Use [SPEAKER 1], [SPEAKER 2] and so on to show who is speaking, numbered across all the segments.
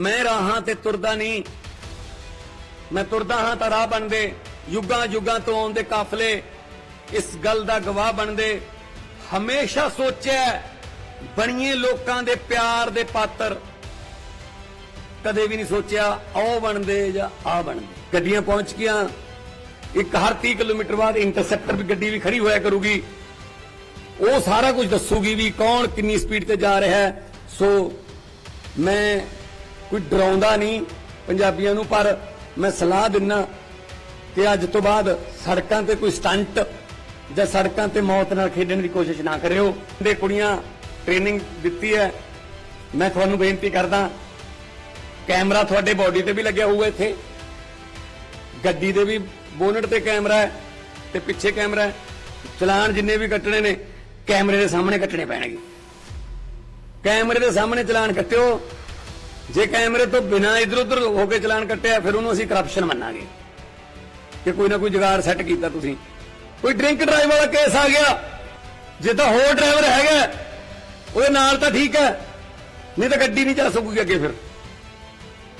[SPEAKER 1] ਮੈਂ ਰਾਹਾਂ ਤੇ ਤੁਰਦਾ ਨਹੀਂ। ਮੈਂ ਤੁਰਦਾ ਹਾਂ ਤਾਂ ਰਾਹ ਬਣਦੇ ਯੁੱਗਾਂ ਯੁੱਗਾਂ ਤੋਂ ਆਉਂਦੇ ਕਾਫਲੇ ਇਸ ਗੱਲ ਦਾ ਗਵਾਹ ਬਣਦੇ ਹਮੇਸ਼ਾ ਸੋਚਿਆ ਬਣੀਏ ਲੋਕਾਂ ਦੇ ਪਿਆਰ ਦੇ ਪਾਤਰ। ਕਦੇ ਵੀ ਨਹੀਂ ਸੋਚਿਆ ਆਹ ਬਣਦੇ ਜਾਂ ਆ ਬਣਦੇ ਗੱਡੀਆਂ ਪਹੁੰਚ ਗਈਆਂ। ਇੱਕ ਹਰ 30 ਕਿਲੋਮੀਟਰ ਬਾਅਦ ਇੰਟਰਸੈਪਟਰ ਵੀ ਗੱਡੀ ਵੀ ਖੜੀ ਹੋਇਆ ਕਰੂਗੀ। ਉਹ ਸਾਰਾ ਕੁਝ ਦੱਸੂਗੀ ਵੀ ਕੌਣ ਕਿੰਨੀ ਸਪੀਡ ਤੇ ਜਾ ਰਿਹਾ ਹੈ। ਸੋ ਮੈਂ ਕੋਈ ਡਰਾਉਂਦਾ ਨਹੀਂ ਪੰਜਾਬੀਆਂ ਨੂੰ, ਪਰ ਮੈਂ ਸਲਾਹ ਦਿੰਨਾ ਕਿ ਅੱਜ ਤੋਂ ਬਾਅਦ ਸੜਕਾਂ ਤੇ ਕੋਈ ਸਟੰਟ ਜਾਂ ਸੜਕਾਂ ਤੇ ਮੌਤ ਨਾਲ ਖੇਡਣ ਦੀ ਕੋਸ਼ਿਸ਼ ਨਾ ਕਰਿਓ। ਦੇ ਕੁੜੀਆਂ ਟ੍ਰੇਨਿੰਗ ਦਿੱਤੀ ਹੈ। ਮੈਂ ਤੁਹਾਨੂੰ ਬੇਨਤੀ ਕਰਦਾ, ਕੈਮਰਾ ਤੁਹਾਡੇ ਬਾਡੀ ਤੇ ਵੀ ਲੱਗਿਆ ਹੋਊਗਾ ਇੱਥੇ। ਗੱਡੀ ਦੇ ਵੀ ਬੋਨਟ ਤੇ ਕੈਮਰਾ ਹੈ ਤੇ ਪਿੱਛੇ ਕੈਮਰਾ ਹੈ। ਚਲਾਨ ਜਿੰਨੇ ਵੀ ਕੱਟਣੇ ਨੇ, ਕੈਮਰੇ ਦੇ ਸਾਹਮਣੇ ਕੱਟਣੇ ਪੈਣਗੇ। ਕੈਮਰੇ ਦੇ ਸਾਹਮਣੇ ਚਲਾਨ ਕੱਟਿਓ। ਜੇ ਕੈਮਰੇ ਤੋਂ ਬਿਨਾਂ ਇਧਰ ਉਧਰ ਹੋ ਕੇ ਚਲਾਨ ਕੱਟਿਆ, ਫਿਰ ਉਹਨੂੰ ਅਸੀਂ ਕਰਪਸ਼ਨ ਮੰਨਾਂਗੇ। ਕਿ ਕੋਈ ਨਾ ਕੋਈ ਜੁਗਾੜ ਸੈੱਟ ਕੀਤਾ ਤੁਸੀਂ। ਕੋਈ ਡਰਿੰਕ ਡਰਾਈਵ ਵਾਲਾ ਕੇਸ ਆ ਗਿਆ। ਜੇ ਤਾਂ ਹੋਰ ਡਰਾਈਵਰ ਹੈਗਾ, ਉਹਦੇ ਨਾਲ ਤਾਂ ਠੀਕ ਹੈ। ਨਹੀਂ ਤਾਂ ਗੱਡੀ ਨਹੀਂ ਚੱਲ ਸਕੂਗੀ ਅੱਗੇ ਫਿਰ।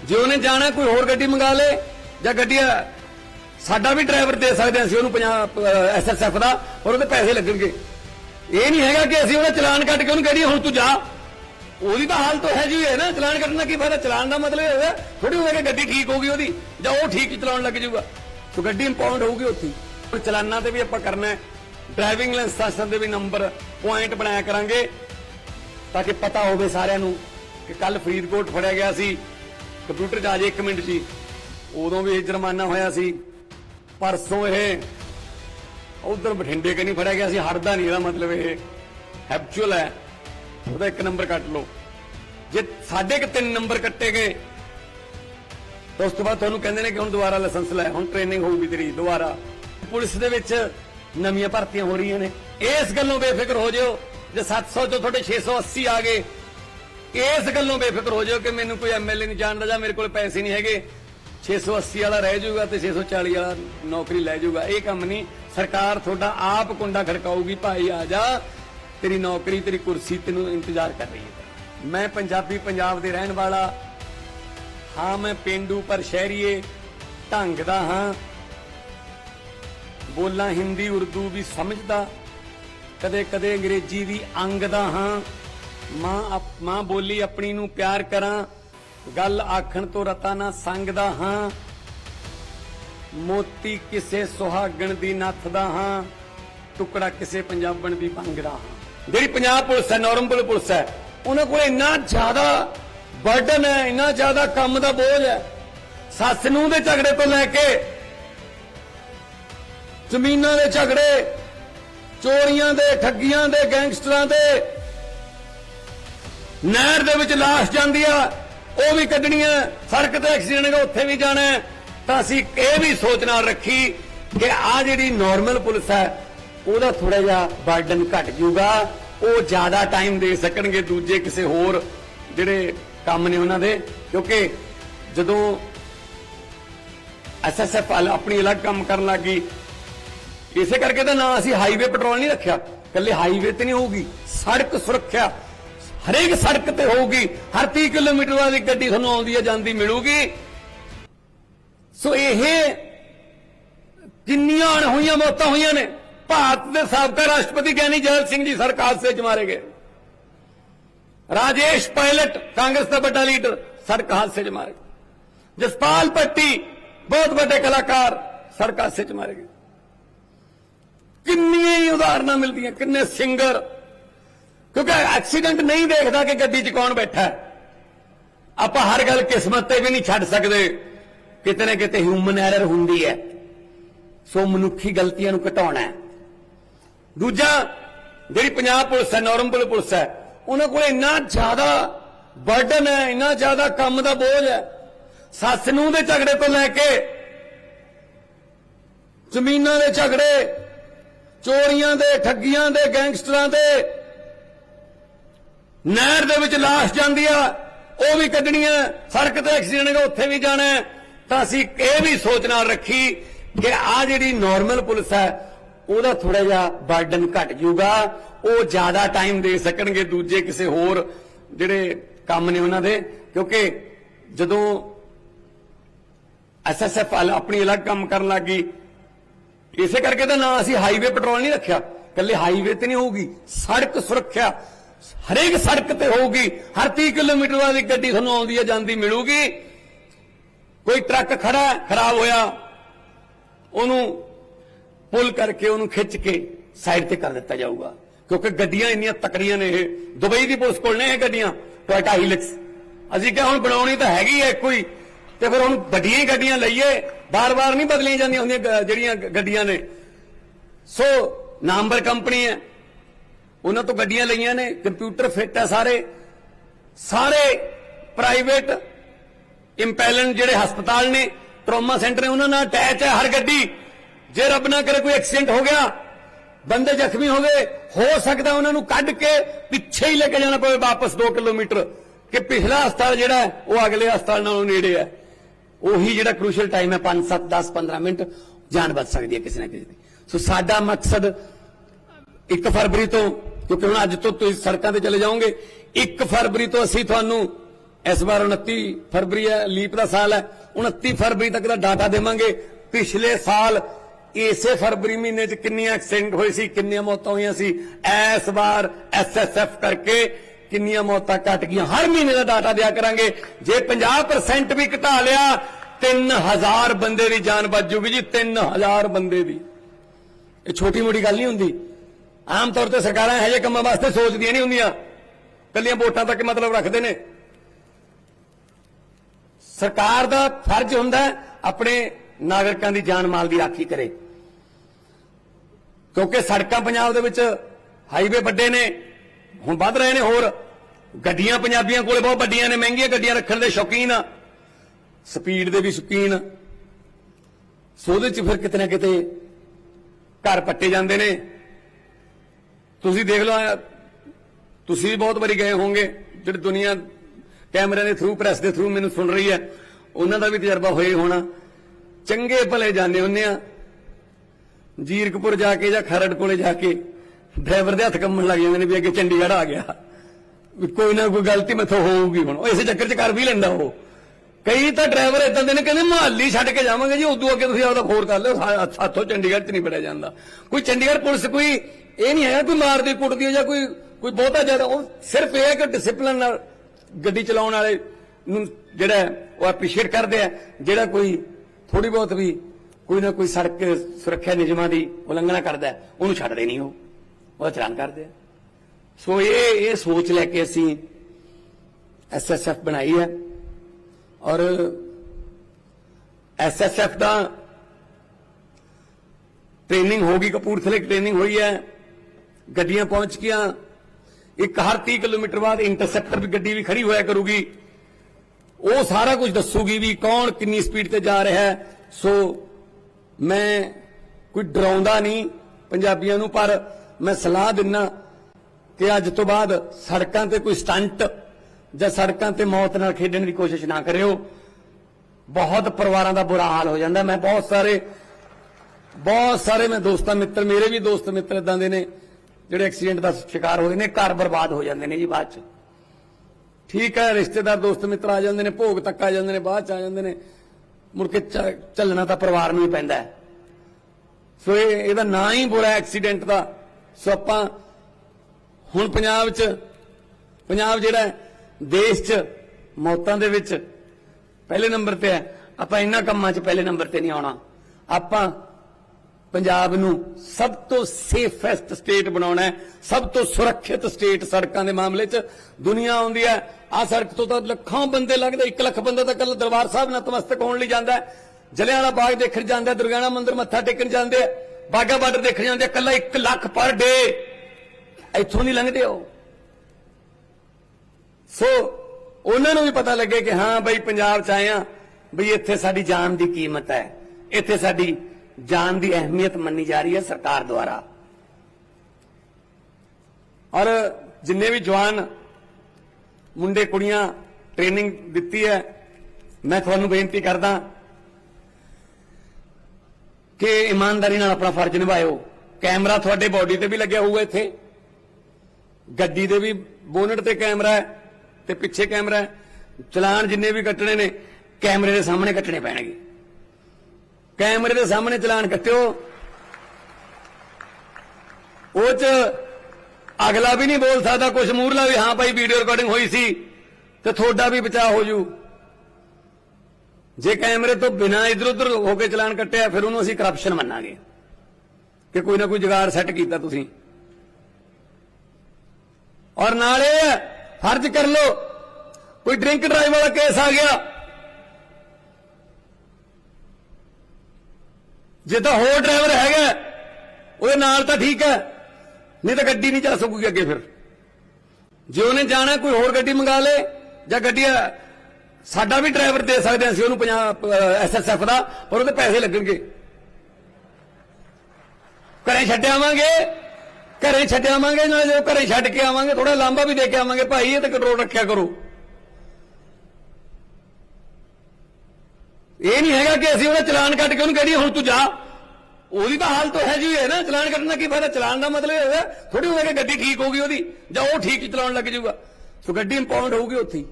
[SPEAKER 1] ਜੇ ਉਹਨੇ ਜਾਣਾ, ਕੋਈ ਹੋਰ ਗੱਡੀ ਮੰਗਾ ਲੇ, ਜਾਂ ਗੱਡੀ ਸਾਡਾ ਵੀ ਡਰਾਈਵਰ ਦੇ ਸਕਦੇ ਹਾਂ ਅਸੀਂ, ਉਹਨੂੰ ਪੰਜਾਬ ਐਸਐਸਐਫ ਦਾ, ਔਰ ਉਹਦੇ ਪੈਸੇ ਲੱਗਣਗੇ। ਇਹ ਨਹੀਂ ਹੈਗਾ ਕਿ ਅਸੀਂ ਉਹਦਾ ਚਲਾਨ ਕੱਟ ਕੇ ਉਹਨੂੰ ਕਹਦੀਏ ਹੁਣ ਤੂੰ ਜਾ। ਉਹਦੀ ਤਾਂ ਹਾਲਤ ਹੈ ਜੀ ਹੈ ਨਾ, ਚਲਾਨ ਕੱਟਣਾ ਕੀ ਫਾਇਦਾ? ਚਲਾਨ ਦਾ ਮਤਲਬ ਇਹ ਹੋਇਆ ਥੋੜੀ ਹੋਇਆ ਕਿ ਗੱਡੀ ਠੀਕ ਹੋਊਗੀ ਉਹਦੀ, ਜਾਂ ਉਹ ਠੀਕ ਚਲਾਉਣ ਲੱਗ ਜਾਊਗਾ। ਸੋ ਗੱਡੀ ਇੰਪਾਊਂਡ ਹੋਊਗੀ ਉੱਥੇ ਹੁਣ ਚਲਾਨਾਂ ਤੇ ਵੀ ਆਪਾਂ ਕਰਨਾ ਡਰਾਈਵਿੰਗ ਲਾਇਸੈਂਸ ਦੇ ਵੀ ਨੰਬਰ ਪੁਆਇੰਟ ਬਣਾਇਆ ਕਰਾਂਗੇ, ਤਾਂ ਕਿ ਪਤਾ ਹੋਵੇ ਸਾਰਿਆਂ ਨੂੰ ਕਿ ਕੱਲ ਫਰੀਦਕੋਟ ਫੜਿਆ ਗਿਆ ਸੀ ਕੰਪਿਊਟਰ 'ਚ ਆ ਜੇ 1 ਮਿੰਟ 'ਚ ਹੀ ਉਦੋਂ ਵੀ ਇਹ ਜੁਰਮਾਨਾ ਹੋਇਆ ਸੀ। ਪਰਸੋਂ ਇਹ, ਉਧਰ ਬਠਿੰਡੇ ਕਨੀ ਫੜਿਆ ਗਿਆ ਸੀ, ਹਟਦਾ ਨਹੀਂ ਇਹਦਾ ਮਤਲਬ ਇਹ। ਹੈਬਚੁਅਲ ਹੈ। ਉਹਦਾ ਇੱਕ ਨੰਬਰ ਕੱਟ ਲਓ। ਜੇ ਸਾਡੇ ਕਿ ਤਿੰਨ ਨੰਬਰ ਕੱਟੇ ਗਏ, ਤਾਂ ਉਸ ਤੋਂ ਬਾਅਦ ਤੁਹਾਨੂੰ ਕਹਿੰਦੇ ਨੇ ਕਿ ਹੁਣ ਦੁਬਾਰਾ ਲਾਇਸੈਂਸ ਲੈ, ਹੁਣ ਟ੍ਰੇਨਿੰਗ ਹੋਊਗੀ ਤੇਰੀ, ਦੁਬਾਰਾ। ਪੁਲਿਸ ਦੇ ਵਿੱਚ ਨਵੀਆਂ ਭਰਤੀਆਂ ਹੋ ਰਹੀਆਂ ਨੇ। ਇਸ ਗੱਲੋਂ ਬੇਫਿਕਰ ਹੋ ਜਿਓ, ਜੇ 700 ਤੋਂ ਤੁਹਾਡੇ 680 ਆ ਗਏ, ਇਸ ਗੱਲੋਂ ਬੇਫਿਕਰ ਹੋ ਜਾਓ ਕਿ ਮੈਨੂੰ ਕੋਈ ਐਮਐਲਏ ਨਹੀਂ ਜਾਣਦਾ ਜਾਂ ਮੇਰੇ ਕੋਲ ਪੈਸੇ ਨਹੀਂ ਹੈਗੇ। 680 ਵਾਲਾ ਰਹਿ ਜਾਊਗਾ ਤੇ 640 ਵਾਲਾ ਨੌਕਰੀ ਲੈ ਜਾਊਗਾ। ਇਹ ਕੰਮ ਨਹੀਂ, ਸਰਕਾਰ ਤੁਹਾਡਾ ਆਪ ਕੁੰਡਾ ਖੜਕਾਊਗੀ, ਭਾਈ ਆ ਜਾ। ਤੇਰੀ ਨੌਕਰੀ, ਤੇਰੀ ਕੁਰਸੀ ਤੈਨੂੰ ਇੰਤਜ਼ਾਰ ਕਰ ਰਹੀ ਹੈ। ਮੈਂ ਪੰਜਾਬੀ ਪੰਜਾਬ ਦੇ ਰਹਿਣ ਵਾਲਾ। ਹਾਂ, ਮੈਂ ਪਿੰਡੂ, ਪਰ ਸ਼ਹਿਰੀਏ ਢੰਗ ਦਾ ਹਾਂ। ਬੋਲਾਂ ਹਿੰਦੀ, ਉਰਦੂ ਵੀ ਸਮਝਦਾ। ਕਦੇ ਕਦੇ ਅੰਗਰੇਜ਼ੀ ਵੀ ਅੰਗ ਦਾ ਹਾਂ। ਮਾਂ ਅਪ- ਮਾਂ ਬੋਲੀ ਆਪਣੀ ਨੂੰ ਪਿਆਰ ਕਰਾਂ। ਗੱਲ ਆਖਣ ਤੋਂ ਰਤਾ ਨਾ ਸੰਗਦਾ ਹਾਂ। ਮੋਤੀ ਕਿਸੇ ਸੁਹਾਗਣ ਦੀ ਨੱਥ ਦਾ ਹਾਂ। ਟੁਕੜਾ ਕਿਸੇ ਪੰਜਾਬਣ ਦੀ ਬੰਗ ਹਾਂ। ਜਿਹੜੀ ਪੰਜਾਬ ਪੁਲਿਸ ਹੈ ਨੌਰਮਪੁਰ ਪੁਲਿਸ ਹੈ, ਉਹਨਾਂ ਕੋਲ ਇੰਨਾ ਜ਼ਿਆਦਾ ਬਰਡਨ ਹੈ, ਇੰਨਾ ਜ਼ਿਆਦਾ ਕੰਮ ਦਾ ਬੋਝ ਹੈ, ਸੱਸ ਨੂੰ ਦੇ ਝਗੜੇ ਤੋਂ ਲੈ ਕੇ ਜ਼ਮੀਨਾਂ ਦੇ ਝਗੜੇ, ਚੋਰੀਆਂ ਦੇ, ਠੱਗੀਆਂ ਦੇ, ਗੈਂਗਸਟਰਾਂ ਦੇ, ਨਹਿਰ ਦੇ ਵਿੱਚ ਲਾਸ਼ ਜਾਂਦੀ ਆ, ਉਹ ਵੀ ਕੱਢਣੀ ਹੈ ਸੜਕ ਤੇ ਐਕਸੀਡੈਂਟ ਹੋ ਉੱਥੇ ਵੀ ਜਾਣਾ ਤਾਂ ਅਸੀਂ ਇਹ ਵੀ ਸੋਚ ਨਾਲ ਰੱਖੀ ਕਿ ਆ ਜਿਹੜੀ ਨਾਰਮਲ ਪੁਲਿਸ ਹੈ ਉਹਦਾ ਥੋੜਾ ਜਿਹਾ ਬਰਡਨ ਘਟ ਜੂਗਾ ਉਹ ਜ਼ਿਆਦਾ ਟਾਈਮ ਦੇ ਸਕਣਗੇ ਦੂਜੇ ਕਿਸੇ ਹੋਰ ਜਿਹੜੇ ਕੰਮ ਨੇ ਉਹਨਾਂ ਦੇ। ਕਿਉਂਕਿ ਜਦੋਂ ਐਸਐਸਐਫ ਆਪਣੀ ਅਲੱਗ ਕੰਮ ਕਰਨ ਲੱਗੀ ਇਸੇ ਕਰਕੇ ਤਾਂ ਨਾ ਅਸੀਂ ਹਾਈਵੇ ਪੈਟਰੋਲ ਨਹੀਂ ਰੱਖਿਆ। ਕੱਲੇ ਹਾਈਵੇ ਤੇ ਨਹੀਂ ਹੋਊਗੀ, ਸੜਕ ਸੁਰੱਖਿਆ। ਹਰੇਕ ਸੜਕ ਤੇ ਹੋਊਗੀ, ਹਰ 30 ਕਿਲੋਮੀਟਰ ਬਾਅਦ ਗੱਡੀ ਤੁਹਾਨੂੰ ਆਉਂਦੀ ਹੈ ਜਾਂਦੀ ਮਿਲੂਗੀ। ਸੋ ਇਹ ਕਿੰਨੀਆਂ ਅਣਹੋਈਆਂ ਮੌਤਾਂ ਹੋਈਆਂ ਨੇ। ਭਾਰਤ ਦੇ ਸਾਬਕਾ ਰਾਸ਼ਟਰਪਤੀ ਗਿਆਨੀ ਜੈਲ ਸਿੰਘ ਜੀ ਸੜਕ ਹਾਦਸੇ 'ਚ ਮਾਰੇ ਗਏ। ਰਾਜੇਸ਼ ਪਾਇਲਟ, ਕਾਂਗਰਸ ਦਾ ਵੱਡਾ ਲੀਡਰ, ਸੜਕ ਹਾਦਸੇ 'ਚ ਮਾਰੇ ਗਏ। ਜਸਪਾਲ ਪੱਟੀ, ਬਹੁਤ ਵੱਡੇ ਕਲਾਕਾਰ, ਸੜਕ ਹਾਦਸੇ 'ਚ ਮਾਰੇ ਗਏ। ਕਿੰਨੀਆਂ ਹੀ ਉਦਾਹਰਨਾਂ ਮਿਲਦੀਆਂ, ਕਿੰਨੇ ਸਿੰਗਰ। ਕਿਉਂਕਿ ਐਕਸੀਡੈਂਟ ਨਹੀਂ ਦੇਖਦਾ ਕਿ ਗੱਡੀ 'ਚ ਕੌਣ ਬੈਠਾ ਹੈ। ਆਪਾਂ ਹਰ ਗੱਲ ਕਿਸਮਤ ਤੇ ਵੀ ਨਹੀਂ ਛੱਡ ਸਕਦੇ ਕਿਤੇ ਨਾ ਕਿਤੇ ਹਿਊਮਨ ਐਰਰ ਹੁੰਦੀ ਹੈ। ਸੋ ਮਨੁੱਖੀ ਗਲਤੀਆਂ ਨੂੰ ਘਟਾਉਣਾ ਦੂਜਾ, ਜਿਹੜੀ ਪੰਜਾਬ ਪੁਲਿਸ ਹੈ ਨੌਰਮਪੁਰ ਪੁਲਿਸ ਹੈ, ਉਹਨਾਂ ਕੋਲ ਇੰਨਾ ਜ਼ਿਆਦਾ ਬਰਡਨ ਹੈ, ਇੰਨਾ ਜ਼ਿਆਦਾ ਕੰਮ ਦਾ ਬੋਝ ਹੈ, ਸੱਸ ਨੂੰ ਦੇ ਝਗੜੇ ਤੋਂ ਲੈ ਕੇ ਜ਼ਮੀਨਾਂ ਦੇ ਝਗੜੇ, ਚੋਰੀਆਂ ਦੇ, ਠੱਗੀਆਂ ਦੇ, ਗੈਂਗਸਟਰਾਂ ਦੇ, ਨਹਿਰ ਦੇ ਵਿੱਚ ਲਾਸ਼ ਜਾਂਦੀ ਆ, ਉਹ ਵੀ ਕੱਢਣੀ ਹੈ ਸੜਕ ਤੇ ਐਕਸੀਡੈਂਟ ਹੋ ਉੱਥੇ ਵੀ ਜਾਣਾ ਤਾਂ ਅਸੀਂ ਇਹ ਵੀ ਸੋਚ ਨਾਲ ਰੱਖੀ ਕਿ ਆ ਜਿਹੜੀ ਨਾਰਮਲ ਪੁਲਿਸ ਹੈ ਉਹਦਾ ਥੋੜਾ ਜਿਹਾ ਬਰਡਨ ਘਟ ਜੂਗਾ ਉਹ ਜ਼ਿਆਦਾ ਟਾਈਮ ਦੇ ਸਕਣਗੇ ਦੂਜੇ ਕਿਸੇ ਹੋਰ ਜਿਹੜੇ ਕੰਮ ਨੇ ਉਹਨਾਂ ਦੇ। ਕਿਉਂਕਿ ਜਦੋਂ ਐਸਐਸਐਫ ਆਪਣੀ ਅਲੱਗ ਕੰਮ ਕਰਨ ਲੱਗੀ ਇਸੇ ਕਰਕੇ ਤਾਂ ਨਾ ਅਸੀਂ ਹਾਈਵੇ ਪੈਟਰੋਲ ਨਹੀਂ ਰੱਖਿਆ। ਕੱਲੇ ਹਾਈਵੇ ਤੇ ਨਹੀਂ ਹੋਊਗੀ, ਸੜਕ ਸੁਰੱਖਿਆ। ਹਰੇਕ ਸੜਕ ਤੇ ਹੋਊਗੀ। ਹਰ 30 ਕਿਲੋਮੀਟਰ ਬਾਅਦ ਇੱਕ ਗੱਡੀ ਤੁਹਾਨੂੰ ਆਉਂਦੀ ਹੈ, ਜਾਂਦੀ ਮਿਲੂਗੀ। ਕੋਈ ਟਰੱਕ ਖੜਾ, ਖਰਾਬ ਹੋਇਆ, ਉਹਨੂੰ ਪੁਲ ਕਰਕੇ ਉਹਨੂੰ ਖਿੱਚ ਕੇ ਸਾਈਡ ਤੇ ਕਰ ਦਿੱਤਾ ਜਾਊਗਾ। ਕਿਉਂਕਿ ਗੱਡੀਆਂ ਇੰਨੀਆਂ ਤਕੜੀਆਂ ਨੇ ਇਹ। ਦੁਬਈ ਦੀ ਪੁਲਿਸ ਕੋਲ ਨੇ ਇਹ ਗੱਡੀਆਂ, ਟੋਇਟਾ ਹੀਲਿਕਸ। ਅਸੀਂ ਕਿਹਾ ਹੁਣ ਬਣਾਉਣੀ ਤਾਂ ਹੈਗੀ ਹੈ ਕੋਈ ਤੇ ਫਿਰ ਹੁਣ ਵੱਡੀਆਂ ਹੀ ਗੱਡੀਆਂ ਲਈਏ, ਬਾਰ-ਬਾਰ ਨਹੀਂ ਬਦਲੀਆਂ ਜਾਂਦੀਆਂ ਹੁੰਦੀਆਂ ਜਿਹੜੀਆਂ ਗੱਡੀਆਂ ਨੇ। ਸੋ ਨਾਮਵਰ ਕੰਪਨੀ ਹੈ। ਉਹਨਾਂ ਤੋਂ ਗੱਡੀਆਂ ਲਈਆਂ ਨੇ, ਕੰਪਿਊਟਰ ਫਿੱਟ ਹੈ ਸਾਰੇ। ਸਾਰੇ ਪ੍ਰਾਈਵੇਟ ਇੰਪੈਲਨ ਜਿਹੜੇ ਹਸਪਤਾਲ ਨੇ, ਟਰੋਮਾ ਸੈਂਟਰ ਨੇ, ਉਹਨਾਂ ਨਾਲ ਅਟੈਚ ਹੈ ਹਰ ਗੱਡੀ। ਜੇ ਰੱਬ ਨਾ ਕਰੇ ਕੋਈ ਐਕਸੀਡੈਂਟ ਹੋ ਗਿਆ, ਬੰਦੇ ਜ਼ਖਮੀ ਹੋ ਗਏ, ਹੋ ਸਕਦਾ ਉਹਨਾਂ ਨੂੰ ਕੱਢ ਕੇ ਪਿੱਛੇ ਹੀ ਲੈ ਕੇ ਜਾਣਾ ਪਵੇ ਵਾਪਸ 2 ਕਿਲੋਮੀਟਰ, ਕਿ ਪਿਛਲਾ ਹਸਪਤਾਲ ਜਿਹੜਾ ਉਹ ਅਗਲੇ ਹਸਪਤਾਲ ਨਾਲੋਂ ਨੇੜੇ ਹੈ। ਉਹੀ ਜਿਹੜਾ ਕ੍ਰੂਸ਼ਲ ਟਾਈਮ ਹੈ 5 7 10 15 ਮਿੰਟ, ਜਾਨ ਬਚ ਸਕਦੀ ਹੈ ਕਿਸੇ ਨਾ ਕਿਸੇ ਦੀ। ਸੋ ਸਾਡਾ ਮਕਸਦ 1 ਫਰਵਰੀ ਤੋਂ, ਕਿਉਂਕਿ ਹੁਣ ਅੱਜ ਤੋਂ ਤੁਸੀਂ ਸੜਕਾਂ ਤੇ ਚਲੇ ਜਾਓਗੇ 1 ਫਰਵਰੀ ਤੋਂ ਅਸੀਂ ਤੁਹਾਨੂੰ ਇਸ ਵਾਰ 29 ਫਰਵਰੀ ਹੈ ਲੀਪ ਦਾ ਸਾਲ ਹੈ 29 ਫਰਵਰੀ ਤੱਕ ਦਾ ਡਾਟਾ ਦੇਵਾਂਗੇ। ਪਿਛਲੇ ਸਾਲ ਇਸੇ ਫਰਵਰੀ ਮਹੀਨੇ 'ਚ ਕਿੰਨੀਆਂ ਐਕਸੀਡੈਂਟ ਹੋਏ ਸੀ, ਕਿੰਨੀਆਂ ਮੌਤਾਂ ਹੋਈਆਂ ਸੀ? ਇਸ ਵਾਰ ਐਸਐਸਐਫ ਕਰਕੇ ਕਿੰਨੀਆਂ ਮੌਤਾਂ ਘਟ ਗਈਆਂ? ਹਰ ਮਹੀਨੇ ਦਾ ਡਾਟਾ ਦਿਆ ਕਰਾਂਗੇ। ਜੇ 50% ਵੀ ਘਟਾ ਲਿਆ 3000 ਬੰਦੇ ਦੀ ਜਾਨ ਬਚ ਜੂਗੀ ਜੀ 3000 ਬੰਦੇ ਦੀ। ਇਹ ਛੋਟੀ ਮੋਟੀ ਗੱਲ ਨਹੀਂ ਹੁੰਦੀ। ਆਮ ਤੌਰ ਤੇ ਸਰਕਾਰਾਂ ਇਹੋ ਜਿਹੇ ਕੰਮਾਂ ਵਾਸਤੇ ਸੋਚਦੀਆਂ ਨਹੀਂ ਹੁੰਦੀਆਂ। ਕੱਲੀਆਂ ਵੋਟਾਂ ਤੱਕ ਮਤਲਬ ਰੱਖਦੇ ਨੇ। ਸਰਕਾਰ ਦਾ ਫਰਜ਼ ਹੁੰਦਾ ਆਪਣੇ ਨਾਗਰਿਕਾਂ ਦੀ ਜਾਨ ਮਾਲ ਦੀ ਰਾਖੀ ਕਰੇ। ਕਿਉਂਕਿ ਸੜਕਾਂ ਪੰਜਾਬ ਦੇ ਵਿੱਚ ਹਾਈਵੇ ਵੱਡੇ ਨੇ, ਹੁਣ ਵੱਧ ਰਹੇ ਨੇ ਹੋਰ। ਗੱਡੀਆਂ ਪੰਜਾਬੀਆਂ ਕੋਲੇ ਬਹੁਤ ਵੱਡੀਆਂ ਨੇ, ਮਹਿੰਗੀਆਂ ਗੱਡੀਆਂ ਰੱਖਣ ਦੇ ਸ਼ੌਕੀਨ। ਆ ਸਪੀਡ ਦੇ ਵੀ ਸ਼ੌਕੀਨ। ਸੋ ਉਹਦੇ ਚ ਫਿਰ ਕਿਤੇ ਨਾ ਕਿਤੇ ਘਰ ਪੱਟੇ ਜਾਂਦੇ ਨੇ। ਤੁਸੀਂ ਦੇਖ ਲਓ ਤੁਸੀਂ ਵੀ ਬਹੁਤ ਵਾਰੀ ਗਏ ਹੋਵੋਗੇ, ਜਿਹੜੀ ਦੁਨੀਆ ਕੈਮਰਿਆਂ ਦੇ ਥਰੂ ਪ੍ਰੈਸ ਦੇ ਥਰੂ ਮੈਨੂੰ ਸੁਣ ਰਹੀ ਹੈ, ਉਹਨਾਂ ਦਾ ਵੀ ਤਜਰਬਾ ਹੋਏ ਹੋਣਾ। ਚੰਗੇ ਭਲੇ ਜਾਂਦੇ ਹੁੰਨੇ ਆ। ਜੀਰਕਪੁਰ ਜਾ ਕੇ ਜਾਂ ਖਰੜ ਕੋਲੇ ਜਾ ਕੇ ਡਰਾਈਵਰ ਦੇ ਹੱਥ ਕੰਮਣ ਲੱਗ ਜਾਂਦੇ ਨੇ ਵੀ ਅੱਗੇ ਚੰਡੀਗੜ੍ਹ ਆ ਗਿਆ। ਕੋਈ ਨਾ ਕੋਈ ਗਲਤੀ ਮੈਥੋਂ ਹੋਊਗੀ ਹੁਣ। ਇਸੇ ਚੱਕਰ 'ਚ ਕਰ ਵੀ ਲੈਂਦਾ ਉਹ। ਕਈ ਤਾਂ ਡਰਾਈਵਰ ਇਦਾਂ ਦੇ ਨੇ ਕਹਿੰਦੇ ਮੁਹੱਲੀ ਛੱਡ ਕੇ ਜਾਵਾਂਗੇ ਜੀ, ਉਦੋਂ ਅੱਗੇ ਤੁਸੀਂ ਆਪਦਾ ਫੋਰ ਕਰ ਲਿਓ, ਸਾ- ਸਾਥੋਂ ਚੰਡੀਗੜ੍ਹ 'ਚ ਨਹੀਂ ਬੜਿਆ ਜਾਂਦਾ। ਕੋਈ ਚੰਡੀਗੜ੍ਹ ਪੁਲਿਸ ਕੋਈ ਇਹ ਨਹੀਂ ਹੈ ਕੋਈ ਮਾਰਦੀ ਕੁੱਟਦੀ ਹੈ ਜਾਂ ਕੋਈ ਕੋਈ ਬਹੁਤਾ ਜ਼ਿਆਦਾ। ਉਹ ਸਿਰਫ ਇਹ ਹੈ ਕਿ ਡਿਸਪਲਿਨ ਨਾਲ ਗੱਡੀ ਚਲਾਉਣ ਵਾਲੇ ਨੂੰ ਜਿਹੜਾ ਉਹ ਐਪਰੀਸ਼ੀਏਟ ਕਰਦੇ ਆ। ਜਿਹੜਾ ਕੋਈ ਥੋੜੀ ਬਹੁਤ ਵੀ ਕੋਈ ਨਾ ਕੋਈ ਸੜਕ ਸੁਰੱਖਿਆ ਨਿਯਮਾਂ ਦੀ ਉਲੰਘਣਾ ਕਰਦਾ ਉਹਨੂੰ ਛੱਡਦੇ ਨਹੀਂ ਉਹ। ਉਹ ਚਲਾਨ ਕਰਦੇ ਸੋ ਇਹ ਇਹ ਸੋਚ ਲੈ ਕੇ ਅਸੀਂ ਐਸਐਸਐਫ ਬਣਾਈ ਹੈ। ਔਰ ਐਸਐਸਐਫ ਦਾ ਟ੍ਰੇਨਿੰਗ ਹੋ ਗਈ, ਕਪੂਰਥਲੇ ਟ੍ਰੇਨਿੰਗ ਹੋਈ ਹੈ। ਗੱਡੀਆਂ ਪਹੁੰਚ ਗਈਆਂ। ਇੱਕ ਹਰ 30 ਕਿਲੋਮੀਟਰ ਬਾਅਦ ਇੰਟਰਸੈਪਟਰ ਵੀ, ਗੱਡੀ ਵੀ ਖੜੀ ਹੋਇਆ ਕਰੂਗੀ। ਉਹ ਸਾਰਾ ਕੁਝ ਦੱਸੂਗੀ ਵੀ ਕੌਣ ਕਿੰਨੀ ਸਪੀਡ ਤੇ ਜਾ ਰਿਹਾ ਹੈ। ਸੋ ਮੈਂ ਕੋਈ ਡਰਾਉਂਦਾ ਨਹੀਂ ਪੰਜਾਬੀਆਂ ਨੂੰ, ਪਰ ਮੈਂ ਸਲਾਹ ਦਿੰਨਾ ਕਿ ਅੱਜ ਤੋਂ ਬਾਅਦ ਸੜਕਾਂ ਤੇ ਕੋਈ ਸਟੰਟ ਜਾਂ ਸੜਕਾਂ ਤੇ ਮੌਤ ਨਾਲ ਖੇਡਣ ਦੀ ਕੋਸ਼ਿਸ਼ ਨਾ ਕਰਿਓ। ਬਹੁਤ ਪਰਿਵਾਰਾਂ ਦਾ ਬੁਰਾ ਹਾਲ ਹੋ ਜਾਂਦਾ। ਮੈਂ ਬਹੁਤ ਸਾਰੇ ਬਹੁਤ ਸਾਰੇ ਮੈਂ ਦੋਸਤਾਂ, ਮਿੱਤਰ, ਮੇਰੇ ਵੀ ਦੋਸਤ ਮਿੱਤਰ ਇਦਾਂ ਦੇ ਨੇ, ਜਿਹੜੇ ਐਕਸੀਡੈਂਟ ਦਾ ਸ਼ਿਕਾਰ ਹੋਏ ਨੇ, ਘਰ ਬਰਬਾਦ ਹੋ ਜਾਂਦੇ ਨੇ ਜੀ ਬਾਅਦ ਚ। ਠੀਕ ਹੈ, ਰਿਸ਼ਤੇਦਾਰ, ਦੋਸਤ, ਮਿੱਤਰ ਆ ਜਾਂਦੇ ਨੇ, ਭੋਗ ਤੱਕ ਆ ਜਾਂਦੇ ਨੇ, ਬਾਅਦ ਚ ਆ ਜਾਂਦੇ ਨੇ। ਮੁੜ ਕੇ ਚ- ਚੱਲਣਾ ਤਾਂ ਪਰਿਵਾਰ ਨੂੰ ਹੀ ਪੈਂਦਾ ਸੋ ਇਹ, ਇਹਦਾ ਨਾਂ ਹੀ ਬੁਰਾ ਐਕਸੀਡੈਂਟ ਦਾ। ਸੋ ਆਪਾਂ ਹੁਣ ਪੰਜਾਬ 'ਚ, ਪੰਜਾਬ ਜਿਹੜਾ ਦੇਸ਼ 'ਚ ਮੌਤਾਂ ਦੇ ਵਿੱਚ ਪਹਿਲੇ ਨੰਬਰ ਤੇ ਹੈ। ਆਪਾਂ ਇਹਨਾਂ ਕੰਮਾਂ 'ਚ ਪਹਿਲੇ ਨੰਬਰ ਤੇ ਨਹੀਂ ਆਉਣਾ। ਆਪਾਂ ਪੰਜਾਬ ਨੂੰ ਸਭ ਤੋਂ ਸੇਫੈਸਟ ਸਟੇਟ ਬਣਾਉਣਾ ਹੈ ਸਭ ਤੋਂ ਸੁਰੱਖਿਅਤ ਸਟੇਟ ਸੜਕਾਂ ਦੇ ਮਾਮਲੇ 'ਚ ਦੁਨੀਆ ਆਉਂਦੀ ਹੈ। ਆ ਸੜਕ ਤੋਂ ਤਾਂ ਲੱਖਾਂ ਬੰਦੇ ਲੱਗਦੇ 1 ਲੱਖ ਬੰਦਾ ਤਾਂ ਕੱਲ ਦਰਬਾਰ ਸਾਹਿਬ ਨਤਮਸਤਕ ਹੋਣ ਲਈ ਜਾਂਦਾ ਹੈ। ਜਲਿਆਂਵਾਲਾ ਬਾਗ ਦੇਖਣ ਜਾਂਦਾ ਦੁਰਗਿਆਣਾ ਮੰਦਿਰ ਮੱਥਾ ਟੇਕਣ ਜਾਂਦੇ ਆ ਬਾਗਾ ਬਾਰਡਰ ਦੇਖਣ ਜਾਂਦੇ ਆ, ਕੱਲਾ 1 ਲੱਖ ਪਰ ਡੇ। ਇੱਥੋਂ ਨਹੀਂ ਲੰਘਦੇ ਉਹ। ਸੋ ਉਹਨਾਂ ਨੂੰ ਵੀ ਪਤਾ ਲੱਗੇ ਕਿ ਹਾਂ ਬਈ ਪੰਜਾਬ ਚ ਆਏ ਆ ਬਈ ਇੱਥੇ ਸਾਡੀ ਜਾਨ ਦੀ ਕੀਮਤ ਹੈ ਇੱਥੇ ਸਾਡੀ ਜਾਨ ਦੀ ਅਹਿਮੀਅਤ ਮੰਨੀ ਜਾ ਰਹੀ ਹੈ ਸਰਕਾਰ ਦੁਆਰਾ। ਔਰ ਜਿੰਨੇ ਵੀ ਜਵਾਨ ਮੁੰਡੇ ਕੁੜੀਆਂ ਟ੍ਰੇਨਿੰਗ ਦਿੱਤੀ ਹੈ, ਮੈਂ ਤੁਹਾਨੂੰ ਬੇਨਤੀ ਕਰਦਾ ਕਿ ਇਮਾਨਦਾਰੀ ਨਾਲ ਆਪਣਾ ਫਰਜ਼ ਨਿਭਾਇਓ। ਕੈਮਰਾ ਤੁਹਾਡੇ ਬਾਡੀ ਤੇ ਵੀ ਲੱਗਿਆ ਹੋਊਗਾ ਇੱਥੇ। ਗੱਡੀ ਦੇ ਵੀ ਬੋਨਟ ਤੇ ਕੈਮਰਾ ਹੈ ਤੇ ਪਿੱਛੇ ਕੈਮਰਾ ਹੈ। ਚਲਾਨ ਜਿੰਨੇ ਵੀ ਕੱਟਣੇ ਨੇ, ਕੈਮਰੇ ਦੇ ਸਾਹਮਣੇ ਕੱਟਣੇ ਪੈਣਗੇ। ਕੈਮਰੇ ਦੇ ਸਾਹਮਣੇ ਚਲਾਨ ਕੱਟਿਓ। ਉਹ ਚ ਅਗਲਾ ਵੀ ਨਹੀਂ ਬੋਲ ਸਕਦਾ ਕੁਝ ਮੂਰਲਾ ਵੀ, ਹਾਂ ਭਾਈ ਵੀਡੀਓ ਰਿਕਾਰਡਿੰਗ ਹੋਈ ਸੀ, ਤੇ ਤੁਹਾਡਾ ਵੀ ਬਚਾਅ ਹੋ ਜੂ। ਜੇ ਕੈਮਰੇ ਤੋਂ ਬਿਨਾ ਇਧਰ ਉਧਰ ਹੋ ਕੇ ਚਲਾਨ ਕੱਟਿਆ, ਫਿਰ ਉਹਨੂੰ ਅਸੀਂ ਕਰਪਸ਼ਨ ਮੰਨਾਂਗੇ। ਕਿ ਕੋਈ ਨਾ ਕੋਈ ਜੁਗਾੜ ਸੈੱਟ ਕੀਤਾ ਤੁਸੀਂ। ਔਰ ਨਾਲੇ ਫਰਜ਼ ਕਰ ਲਓ, ਕੋਈ ਡਰਿੰਕ ਡਰਾਈਵ ਵਾਲਾ ਕੇਸ ਆ ਗਿਆ। ਜੇ ਤਾਂ ਹੋਰ ਡਰਾਈਵਰ ਹੈਗਾ, ਉਹਦੇ ਨਾਲ ਤਾਂ ਠੀਕ ਹੈ। ਨਹੀਂ ਤਾਂ ਗੱਡੀ ਨਹੀਂ ਚੱਲ ਸਕੂਗੀ ਅੱਗੇ ਫਿਰ। ਜੇ ਉਹਨੇ ਜਾਣਾ, ਕੋਈ ਹੋਰ ਗੱਡੀ ਮੰਗਾ ਲੇ, ਜਾਂ ਗੱਡੀ ਸਾਡਾ ਵੀ ਡਰਾਈਵਰ ਦੇ ਸਕਦੇ ਹਾਂ ਅਸੀਂ ਉਹਨੂੰ 50 ਐਸਐਸਐਫ ਦਾ, ਪਰ ਉਹਦੇ ਪੈਸੇ ਲੱਗਣਗੇ। ਘਰੇ ਛੱਡ ਆਵਾਂਗੇ, ਘਰੇ ਛੱਡ ਆਵਾਂਗੇ, ਨਾਲ ਜਦੋਂ ਘਰੇ ਛੱਡ ਕੇ ਆਵਾਂਗੇ ਥੋੜਾ ਲਾਂਬਾ ਵੀ ਦੇ ਕੇ ਆਵਾਂਗੇ। ਭਾਈ, ਇਹ ਤੇ ਕੰਟਰੋਲ ਰੱਖਿਆ ਕਰੋ। ਇਹ ਨਹੀਂ ਹੈਗਾ ਕਿ ਅਸੀਂ ਉਹਦਾ ਚਲਾਨ ਕੱਟ ਕੇ ਉਹਨੂੰ ਕਹੀ ਹੁਣ ਤੂੰ ਜਾ। ਉਹਦੀ ਤਾਂ ਹਾਲਤ ਹੈ ਜੀ ਹੈ ਨਾ, ਚਲਾਨ ਕੱਟਣਾ ਕੀ ਫਾਇਦਾ? ਚਲਾਨ ਦਾ ਮਤਲਬ ਇਹ ਹੋਇਆ ਥੋੜੀ ਹੋਇਆ ਕਿ ਗੱਡੀ ਠੀਕ ਹੋਊਗੀ ਉਹਦੀ, ਜਾਂ ਉਹ ਠੀਕ ਚਲਾਉਣ ਲੱਗ ਜਾਊਗਾ। ਸੋ ਗੱਡੀ ਇੰਪਾਊਂਡ ਹੋਊਗੀ ਉੱਥੇ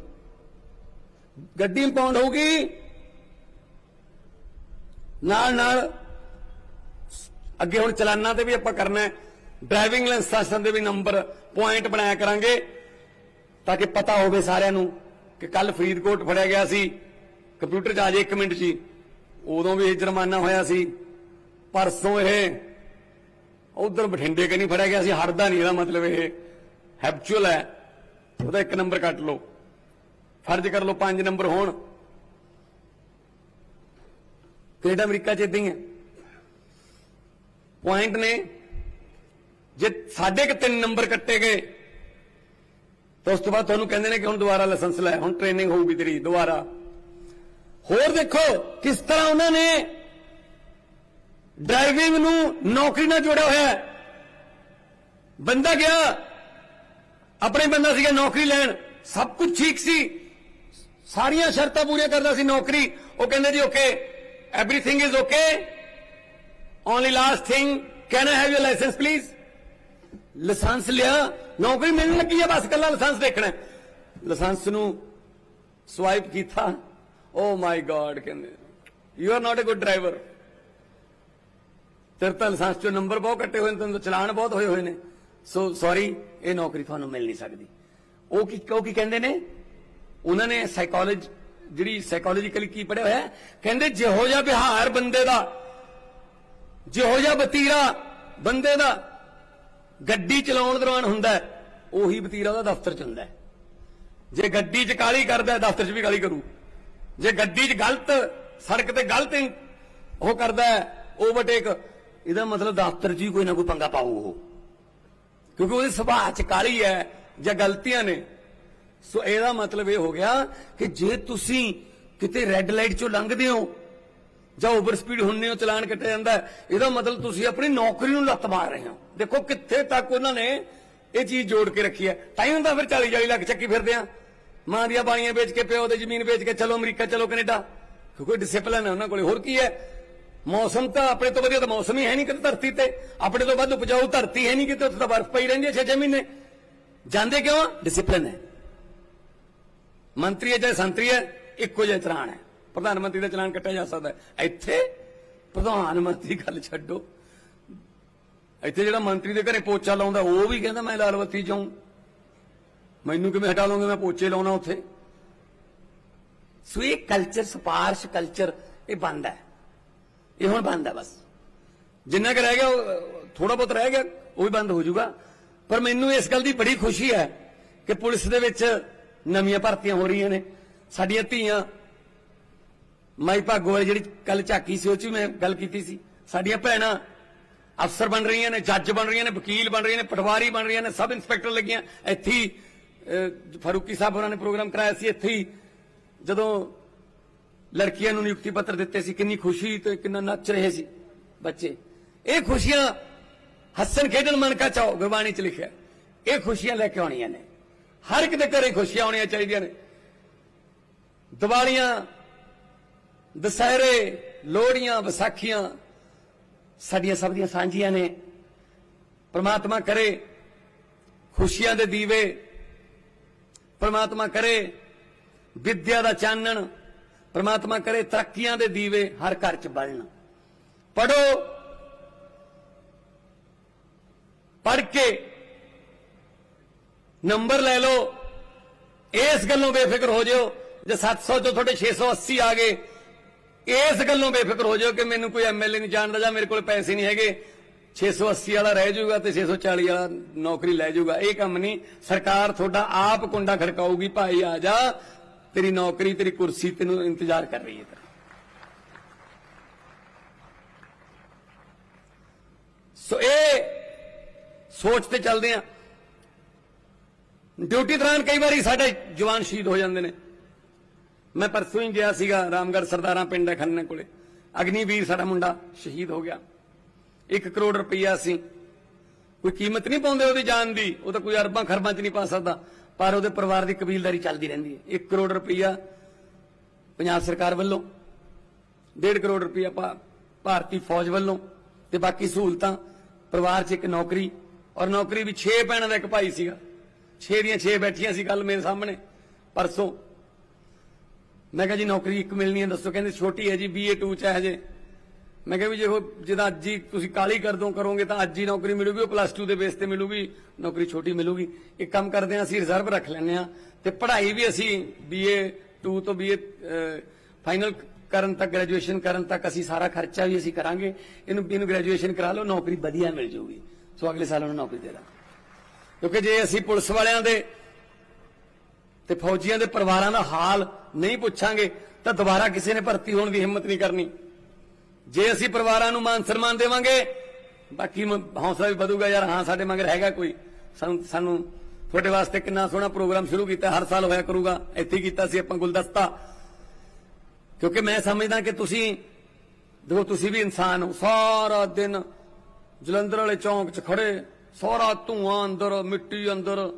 [SPEAKER 1] ਗੱਡੀ ਇੰਪਾਊਂਡ ਹੋਊਗੀ, ਨਾਲ ਨਾਲ ਅੱਗੇ ਹੁਣ ਚਲਾਨਾਂ ਤੇ ਵੀ ਆਪਾਂ ਕਰਨਾ ਹੈ। ਡਰਾਈਵਿੰਗ ਲਾਇਸੈਂਸ ਦੇ ਵੀ ਨੰਬਰ ਪੁਆਇੰਟ ਬਣਾਇਆ ਕਰਾਂਗੇ, ਤਾਂ ਕਿ ਪਤਾ ਹੋਵੇ ਸਾਰਿਆਂ ਨੂੰ ਕਿ ਕੱਲ ਫਰੀਦਕੋਟ ਫੜਿਆ ਗਿਆ ਸੀ। ਕੰਪਿਊਟਰ 'ਚ ਆ ਜੇ 1 ਮਿੰਟ 'ਚ ਉਦੋਂ ਵੀ ਇਹ ਜੁਰਮਾਨਾ ਹੋਇਆ ਸੀ। ਪਰਸੋਂ ਇਹ ਉਧਰ ਬਠਿੰਡੇ ਕਿ ਨਹੀਂ ਫੜਿਆ ਗਿਆ ਸੀ। ਹੜਦਾ ਨਹੀਂ ਇਹਦਾ ਮਤਲਬ ਇਹ। ਹੈਬਚੁਅਲ ਹੈ। ਉਹਦਾ ਇੱਕ ਨੰਬਰ ਕੱਟ ਲਓ। ਫਰਜ਼ ਕਰ ਲਓ ਪੰਜ ਨੰਬਰ ਹੋਣ। ਕੈਨੇਡਾ ਅਮਰੀਕਾ 'ਚ ਇਦਾਂ ਹੀ ਹੈ? ਪੁਆਇੰਟ ਨੇ, ਜੇ ਸਾਡੇ ਕਿ ਤਿੰਨ ਨੰਬਰ ਕੱਟੇ ਗਏ, ਤਾਂ ਉਸ ਤੋਂ ਬਾਅਦ ਤੁਹਾਨੂੰ ਕਹਿੰਦੇ ਨੇ ਕਿ ਹੁਣ ਦੁਬਾਰਾ ਲਾਇਸੈਂਸ ਲੈ। ਹੁਣ ਟ੍ਰੇਨਿੰਗ ਹੋਊਗੀ ਤੇਰੀ, ਦੁਬਾਰਾ। ਹੋਰ ਦੇਖੋ ਕਿਸ ਤਰ੍ਹਾਂ ਉਹਨਾਂ ਨੇ ਡਰਾਈਵਿੰਗ ਨੂੰ ਨੌਕਰੀ ਨਾਲ ਜੋੜਿਆ ਹੋਇਆ ਹੈ। ਬੰਦਾ ਗਿਆ, ਆਪਣੇ ਬੰਦਾ ਸੀਗਾ ਨੌਕਰੀ ਲੈਣ, ਸਭ ਕੁਝ ਠੀਕ ਸੀ। ਸਾਰੀਆਂ ਸ਼ਰਤਾਂ ਪੂਰੀਆਂ ਕਰਦਾ ਸੀ ਨੌਕਰੀ। ਉਹ ਕਹਿੰਦੇ ਜੀ okay everything is okay only last thing can I have your license please license ਲਿਆ। ਨੌਕਰੀ ਮਿਲਣ ਲੱਗੀ ਹੈ ਬਸ ਕੱਲਾ ਲਾਇਸੈਂਸ ਦੇਖਣਾ ਲਾਇਸੈਂਸ ਨੂੰ ਸਵਾਈਪ ਕੀਤਾ। ਓ ਮਾਈ ਗॉड ਕਹਿੰਦੇ। You are not a good driver ਤੇਰੇ ਤਾਂ ਲਾਇਸੈਂਸ ਚੋਂ ਨੰਬਰ ਬਹੁਤ ਕੱਟੇ ਹੋਏ ਨੇ, ਤੈਨੂੰ ਚਲਾਨ ਬਹੁਤ ਹੋਏ ਹੋਏ ਨੇ। ਸੋ ਸੌਰੀ ਇਹ ਨੌਕਰੀ ਤੁਹਾਨੂੰ ਮਿਲ ਨਹੀਂ ਸਕਦੀ। ਉਹ ਕੀ ਉਹ ਕੀ ਕਹਿੰਦੇ ਨੇ? ਉਹਨਾਂ ਨੇ ਸਾਈਕੋਲੋਜੀ ਜਿਹੜੀ ਸਾਈਕੋਲੋਜੀਕਲੀ ਕੀ ਪੜਿਆ ਹੋਇਆ ਕਹਿੰਦੇ ਜਿਹੋ ਜਿਹਾ ਵਿਹਾਰ ਬੰਦੇ ਦਾ, ਜਿਹੋ ਜਿਹਾ ਬਤੀਰਾ ਬੰਦੇ ਦਾ ਗੱਡੀ ਚਲਾਉਣ ਦੌਰਾਨ ਹੁੰਦਾ ਉਹੀ ਬਤੀਰਾ ਉਹਦਾ ਦਫ਼ਤਰ ਚ ਹੁੰਦਾ ਜੇ ਗੱਡੀ 'ਚ ਕਾਲੀ ਕਰਦਾ ਦਫ਼ਤਰ 'ਚ ਵੀ ਕਾਲੀ ਕਰੂ। ਜੇ ਗੱਡੀ 'ਚ ਗਲਤ, ਸੜਕ ਤੇ ਗਲਤ ਹੀ, ਉਹ ਕਰਦਾ ਓਵਰਟੇਕ ਇਹਦਾ ਮਤਲਬ ਦਫ਼ਤਰ 'ਚ ਹੀ ਕੋਈ ਨਾ ਕੋਈ ਪੰਗਾ ਪਾਉ ਉਹ। ਕਿਉਂਕਿ ਉਹਦੇ ਸੁਭਾਅ 'ਚ ਕਾਲੀ ਹੈ, ਜਾਂ ਗਲਤੀਆਂ ਨੇ। ਸੋ ਇਹਦਾ ਮਤਲਬ ਇਹ ਹੋ ਗਿਆ ਕਿ ਜੇ ਤੁਸੀਂ ਕਿਤੇ ਰੈੱਡ ਲਾਈਟ 'ਚੋਂ ਲੰਘਦੇ ਹੋ, ਜਾਂ ਓਵਰ ਸਪੀਡ ਹੁੰਨੇ ਹੋ, ਚਲਾਨ ਕੱਟਿਆ ਜਾਂਦਾ ਇਹਦਾ ਮਤਲਬ ਤੁਸੀਂ ਆਪਣੀ ਨੌਕਰੀ ਨੂੰ ਲੱਤ ਮਾਰ ਰਹੇ ਹੋ। ਦੇਖੋ ਕਿੱਥੇ ਤੱਕ ਉਹਨਾਂ ਨੇ ਇਹ ਚੀਜ਼ ਜੋੜ ਕੇ ਰੱਖੀ ਹੈ। ਤਾਂ ਹੀ ਹੁੰਦਾ ਫਿਰ 40 40 ਲੱਖ ਚੱਕੀ ਫਿਰਦੇ ਆ। ਮਾਂ ਦੀਆਂ ਬਾਣੀਆਂ ਵੇਚ ਕੇ, ਪਿਓ ਦੇ ਜ਼ਮੀਨ ਵੇਚ ਕੇ, ਚਲੋ ਅਮਰੀਕਾ, ਚਲੋ ਕੈਨੇਡਾ। ਕਿਉਂਕਿ ਡਿਸਪਲਿਨ ਹੈ ਉਹਨਾਂ ਕੋਲੇ। ਹੋਰ ਕੀ ਹੈ? ਮੌਸਮ ਤਾਂ ਆਪਣੇ ਤੋਂ ਵਧੀਆ ਤਾਂ ਮੌਸਮ ਹੀ ਹੈ ਨਹੀਂ ਕਿਤੇ ਧਰਤੀ ਤੇ। ਆਪਣੇ ਤੋਂ ਵੱਧ ਉਪਜਾਊ ਧਰਤੀ ਹੈ ਨਹੀਂ ਕਿਤੇ, ਉੱਥੇ ਤਾਂ ਬਰਫ਼ ਪਈ ਰਹਿੰਦੀ ਹੈ 6-6 ਮਹੀਨੇ। ਜਾਂਦੇ ਕਿਉਂ? ਡਿਸਪਲਿਨ ਹੈ। ਮੰਤਰੀ ਹੈ ਚਾਹੇ ਸੰਤਰੀ ਹੈ, ਇੱਕੋ ਜਿਹਾ ਚਲਾਨ ਹੈ। ਪ੍ਰਧਾਨ ਮੰਤਰੀ ਦਾ ਚਲਾਨ ਕੱਟਿਆ ਜਾ ਸਕਦਾ ਹੈ। ਇੱਥੇ ਪ੍ਰਧਾਨ ਮੰਤਰੀ ਗੱਲ ਛੱਡੋ। ਇੱਥੇ ਜਿਹੜਾ ਮੰਤਰੀ ਦੇ ਘਰੇ ਪੋਚਾ ਲਾਉਂਦਾ, ਉਹ ਵੀ ਕਹਿੰਦਾ, ਮੈਂ ਲਾਲ ਬੱਤੀ ਜਾਉਂ ਮੈਨੂੰ ਕਿਵੇਂ ਹਟਾ ਲਓਗੇ? ਮੈਂ ਪੋਚੇ ਲਾਉਣਾ ਉੱਥੇ। ਸੋ ਇਹ ਕਲਚਰ ਸਪਾਰਸ਼ ਕਲਚਰ ਇਹ ਬੰਦ ਹੈ। ਇਹ ਹੁਣ ਬੰਦ ਹੈ ਬਸ। ਜਿੰਨਾ ਕੁ ਰਹਿ ਗਿਆ ਥੋੜਾ ਬਹੁਤ ਰਹਿ ਗਿਆ ਉਹ ਵੀ ਬੰਦ ਹੋ ਜਾਊਗਾ। ਪਰ ਮੈਨੂੰ ਇਸ ਗੱਲ ਦੀ ਬੜੀ ਖੁਸ਼ੀ ਹੈ ਕਿ ਪੁਲਿਸ ਦੇ ਵਿੱਚ ਨਵੀਆਂ ਭਰਤੀਆਂ ਹੋ ਰਹੀਆਂ ਨੇ। ਸਾਡੀਆਂ ਧੀਆਂ ਮਾਈ ਭਾਗੋ ਵਾਲੀ ਜਿਹੜੀ ਕੱਲ ਝਾਕੀ ਸੀ ਉਹ ਚ ਵੀ ਮੈਂ ਗੱਲ ਕੀਤੀ ਸੀ। ਸਾਡੀਆਂ ਭੈਣਾਂ ਅਫਸਰ ਬਣ ਰਹੀਆਂ ਨੇ ਜੱਜ ਬਣ ਰਹੀਆਂ ਨੇ ਵਕੀਲ ਬਣ ਰਹੀਆਂ ਨੇ ਪਟਵਾਰੀ ਬਣ ਰਹੀਆਂ ਨੇ ਸਬ ਇੰਸਪੈਕਟਰ ਲੱਗੀਆਂ। ਇੱਥੇ ਫਾਰੂਕੀ ਸਾਹਿਬ ਉਹਨਾਂ ਨੇ ਪ੍ਰੋਗਰਾਮ ਕਰਾਇਆ ਸੀ, ਇੱਥੇ ਹੀ ਜਦੋਂ ਲੜਕੀਆਂ ਨੂੰ ਨਿਯੁਕਤੀ ਪੱਤਰ ਦਿੱਤੇ ਸੀ, ਕਿੰਨੀ ਖੁਸ਼ੀ ਤੇ ਕਿੰਨਾ ਨੱਚ ਰਹੇ ਸੀ ਬੱਚੇ। ਇਹ ਖੁਸ਼ੀਆਂ ਹੱਸਣ ਖੇਡਣ ਮਨ ਕਾ ਚਾਓ ਗੁਰਬਾਣੀ ਚ ਲਿਖਿਆ। ਇਹ ਖੁਸ਼ੀਆਂ ਲੈ ਕੇ ਆਉਣੀਆਂ ਨੇ। ਹਰ ਇੱਕ ਦੇ ਘਰੇ ਖੁਸ਼ੀਆਂ ਆਉਣੀਆਂ ਚਾਹੀਦੀਆਂ ਨੇ। ਦੀਵਾਲੀਆਂ, ਦਸਹਿਰੇ, ਲੋਹੜੀਆਂ, ਵਿਸਾਖੀਆਂ ਸਾਡੀਆਂ ਸਭ ਦੀਆਂ ਸਾਂਝੀਆਂ ਨੇ। ਪ੍ਰਮਾਤਮਾ ਕਰੇ ਖੁਸ਼ੀਆਂ ਦੇ ਦੀਵੇ ਪ੍ਰਮਾਤਮਾ ਕਰੇ, ਵਿਦਿਆ ਦਾ ਚਾਨਣ, ਪ੍ਰਮਾਤਮਾ ਕਰੇ ਤਰੱਕੀਆਂ ਦੇ ਦੀਵੇ ਹਰ ਘਰ 'ਚ ਬਲਣ। ਪੜੋ ਪੜ ਕੇ ਨੰਬਰ ਲੈ ਲਓ, ਇਸ ਗੱਲੋਂ ਬੇਫਿਕਰ ਹੋ ਜਿਓ, ਜੇ 700 ਤੋਂ ਤੁਹਾਡੇ 680 ਆ ਗਏ, ਇਸ ਗੱਲੋਂ ਬੇਫਿਕਰ ਹੋ ਜਿਓ ਕਿ ਮੈਨੂੰ ਕੋਈ ਐਮਐਲਏ ਨਹੀਂ ਜਾਣਦਾ ਜਾਂ ਮੇਰੇ ਕੋਲ ਪੈਸੇ ਨਹੀਂ ਹੈਗੇ 680 ਵਾਲਾ ਰਹਿ ਜਾਊਗਾ ਤੇ 640 ਵਾਲਾ ਨੌਕਰੀ ਲੈ ਜਾਊਗਾ। ਇਹ ਕੰਮ ਨਹੀਂ। ਸਰਕਾਰ ਤੁਹਾਡਾ ਆਪ ਕੁੰਡਾ ਖੜਕਾਊਗੀ, ਭਾਈ ਆ ਜਾ, ਤੇਰੀ ਨੌਕਰੀ, ਤੇਰੀ ਕੁਰਸੀ ਤੈਨੂੰ ਇੰਤਜ਼ਾਰ ਕਰ ਰਹੀ ਹੈ ਤੇਰਾ। ਸੋ ਇਹ ਸੋਚ ਤੇ ਚੱਲਦੇ ਆ ਡਿਊਟੀ ਦੌਰਾਨ ਕਈ ਵਾਰੀ ਸਾਡੇ ਜਵਾਨ ਸ਼ਹੀਦ ਹੋ ਜਾਂਦੇ ਨੇ। ਮੈਂ ਪਰਸੋਂ ਹੀ ਗਿਆ ਸੀਗਾ ਰਾਮਗੜ੍ਹ ਸਰਦਾਰਾਂ ਪਿੰਡ ਹੈ ਖੰਨੇ ਕੋਲੇ। ਅਗਨੀਵੀਰ ਸਾਡਾ ਮੁੰਡਾ ਸ਼ਹੀਦ ਹੋ ਗਿਆ। 1 ਕਰੋੜ ਰੁਪਈਆ ਸੀ। ਕੋਈ ਕੀਮਤ ਨਹੀਂ ਪਾਉਂਦੇ ਉਹਦੀ ਜਾਨ ਦੀ। ਉਹ ਤਾਂ ਕੋਈ ਅਰਬਾਂ ਖਰਬਾਂ ਚ ਨਹੀਂ ਪਾ ਸਕਦਾ। ਪਰ ਉਹਦੇ ਪਰਿਵਾਰ ਦੀ ਕਬੀਲਦਾਰੀ ਚੱਲਦੀ ਰਹਿੰਦੀ ਹੈ। 1 ਕਰੋੜ ਰੁਪਈਆ ਪੰਜਾਬ ਸਰਕਾਰ ਵੱਲੋਂ 1.5 ਕਰੋੜ ਰੁਪਈਆ ਭਾ- ਭਾਰਤੀ ਫੌਜ ਵੱਲੋਂ ਤੇ ਬਾਕੀ ਸਹੂਲਤਾਂ, ਪਰਿਵਾਰ 'ਚ ਇੱਕ ਨੌਕਰੀ ਔਰ ਨੌਕਰੀ ਵੀ 6 ਭੈਣਾਂ ਦਾ ਇੱਕ ਭਾਈ ਸੀਗਾ। 6 ਦੀਆਂ 6 ਬੈਠੀਆਂ ਸੀ ਕੱਲ ਮੇਰੇ ਸਾਹਮਣੇ ਪਰਸੋਂ। ਮੈਂ ਕਿਹਾ ਜੀ ਨੌਕਰੀ ਇੱਕ ਮਿਲਣੀ ਹੈ, ਦੱਸੋ। ਕਹਿੰਦੇ ਛੋਟੀ ਹੈ ਜੀ ਬੀਏ 2 ਚ ਹੈ ਹਜੇ। ਮੈਂ ਕਿਹਾ ਵੀ ਜੇ ਉਹ ਜਿਹਦਾ ਅੱਜ ਹੀ ਤੁਸੀਂ ਕਾਲੀ ਕਰ ਦੋ ਕਰੋਗੇ ਤਾਂ ਅੱਜ ਹੀ ਨੌਕਰੀ ਮਿਲੂਗੀ, ਉਹ ਪਲੱਸ 2 ਦੇ ਬੇਸ ਤੇ ਮਿਲੂਗੀ, ਨੌਕਰੀ ਛੋਟੀ ਮਿਲੂਗੀ। ਇੱਕ ਕੰਮ ਕਰਦੇ ਹਾਂ, ਅਸੀਂ ਰਿਜ਼ਰਵ ਰੱਖ ਲੈਂਦੇ ਹਾਂ ਤੇ ਪੜ੍ਹਾਈ ਵੀ ਅਸੀਂ ਬੀਏ 2 ਤੋਂ ਬੀਏ ਫਾਈਨਲ ਕਰਨ ਤੱਕ ਗ੍ਰੈਜੂਏਸ਼ਨ ਕਰਨ ਤੱਕ ਅਸੀਂ ਸਾਰਾ ਖਰਚਾ ਵੀ ਅਸੀਂ ਕਰਾਂਗੇ। ਇਹਨੂੰ ਇਹਨੂੰ ਗ੍ਰੈਜੂਏਸ਼ਨ ਕਰਾ ਲਓ, ਨੌਕਰੀ ਵਧੀਆ ਮਿਲ ਜਾਊਗੀ। ਸੋ ਅਗਲੇ ਸਾਲ ਉਹਨੂੰ ਨੌਕਰੀ ਦੇ ਦਾਂਗੇ। ਕਿਉਂਕਿ ਜੇ ਅਸੀਂ ਪੁਲਿਸ ਵਾਲਿਆਂ ਦੇ ਤੇ ਫੌਜੀਆਂ ਦੇ ਪਰਿਵਾਰਾਂ ਦਾ ਹਾਲ ਨਹੀਂ ਪੁੱਛਾਂਗੇ, ਤਾਂ ਦੁਬਾਰਾ ਕਿਸੇ ਨੇ ਭਰਤੀ ਹੋਣ ਦੀ ਹਿੰਮਤ ਨਹੀਂ ਕਰਨੀ। ਜੇ ਅਸੀਂ ਪਰਿਵਾਰਾਂ ਨੂੰ ਮਾਨ ਸਨਮਾਨ ਦੇਵਾਂਗੇ, ਬਾਕੀ ਹੌਸਲਾ ਵੀ ਵਧੂਗਾ ਯਾਰ। ਹਾਂ, ਸਾਡੇ ਮਗਰ ਹੈਗਾ ਕੋਈ। ਸਾਨੂੰ ਸਾਨੂੰ ਤੁਹਾਡੇ ਵਾਸਤੇ ਕਿੰਨਾ ਸੋਹਣਾ ਪ੍ਰੋਗਰਾਮ ਸ਼ੁਰੂ ਕੀਤਾ, ਹਰ ਸਾਲ ਹੋਇਆ ਕਰੂਗਾ। ਇੱਥੇ ਕੀਤਾ ਸੀ ਆਪਾਂ ਗੁਲਦਸਤਾ। ਕਿਉਂਕਿ ਮੈਂ ਸਮਝਦਾ ਕਿ ਤੁਸੀਂ, ਦੇਖੋ, ਤੁਸੀਂ ਵੀ ਇਨਸਾਨ ਹੋ। ਸਾਰਾ ਦਿਨ ਜਲੰਧਰ ਵਾਲੇ ਚੌਂਕ 'ਚ ਖੜੇ, ਸਾਰਾ ਧੂਆਂ ਅੰਦਰ, ਮਿੱਟੀ ਅੰਦਰ।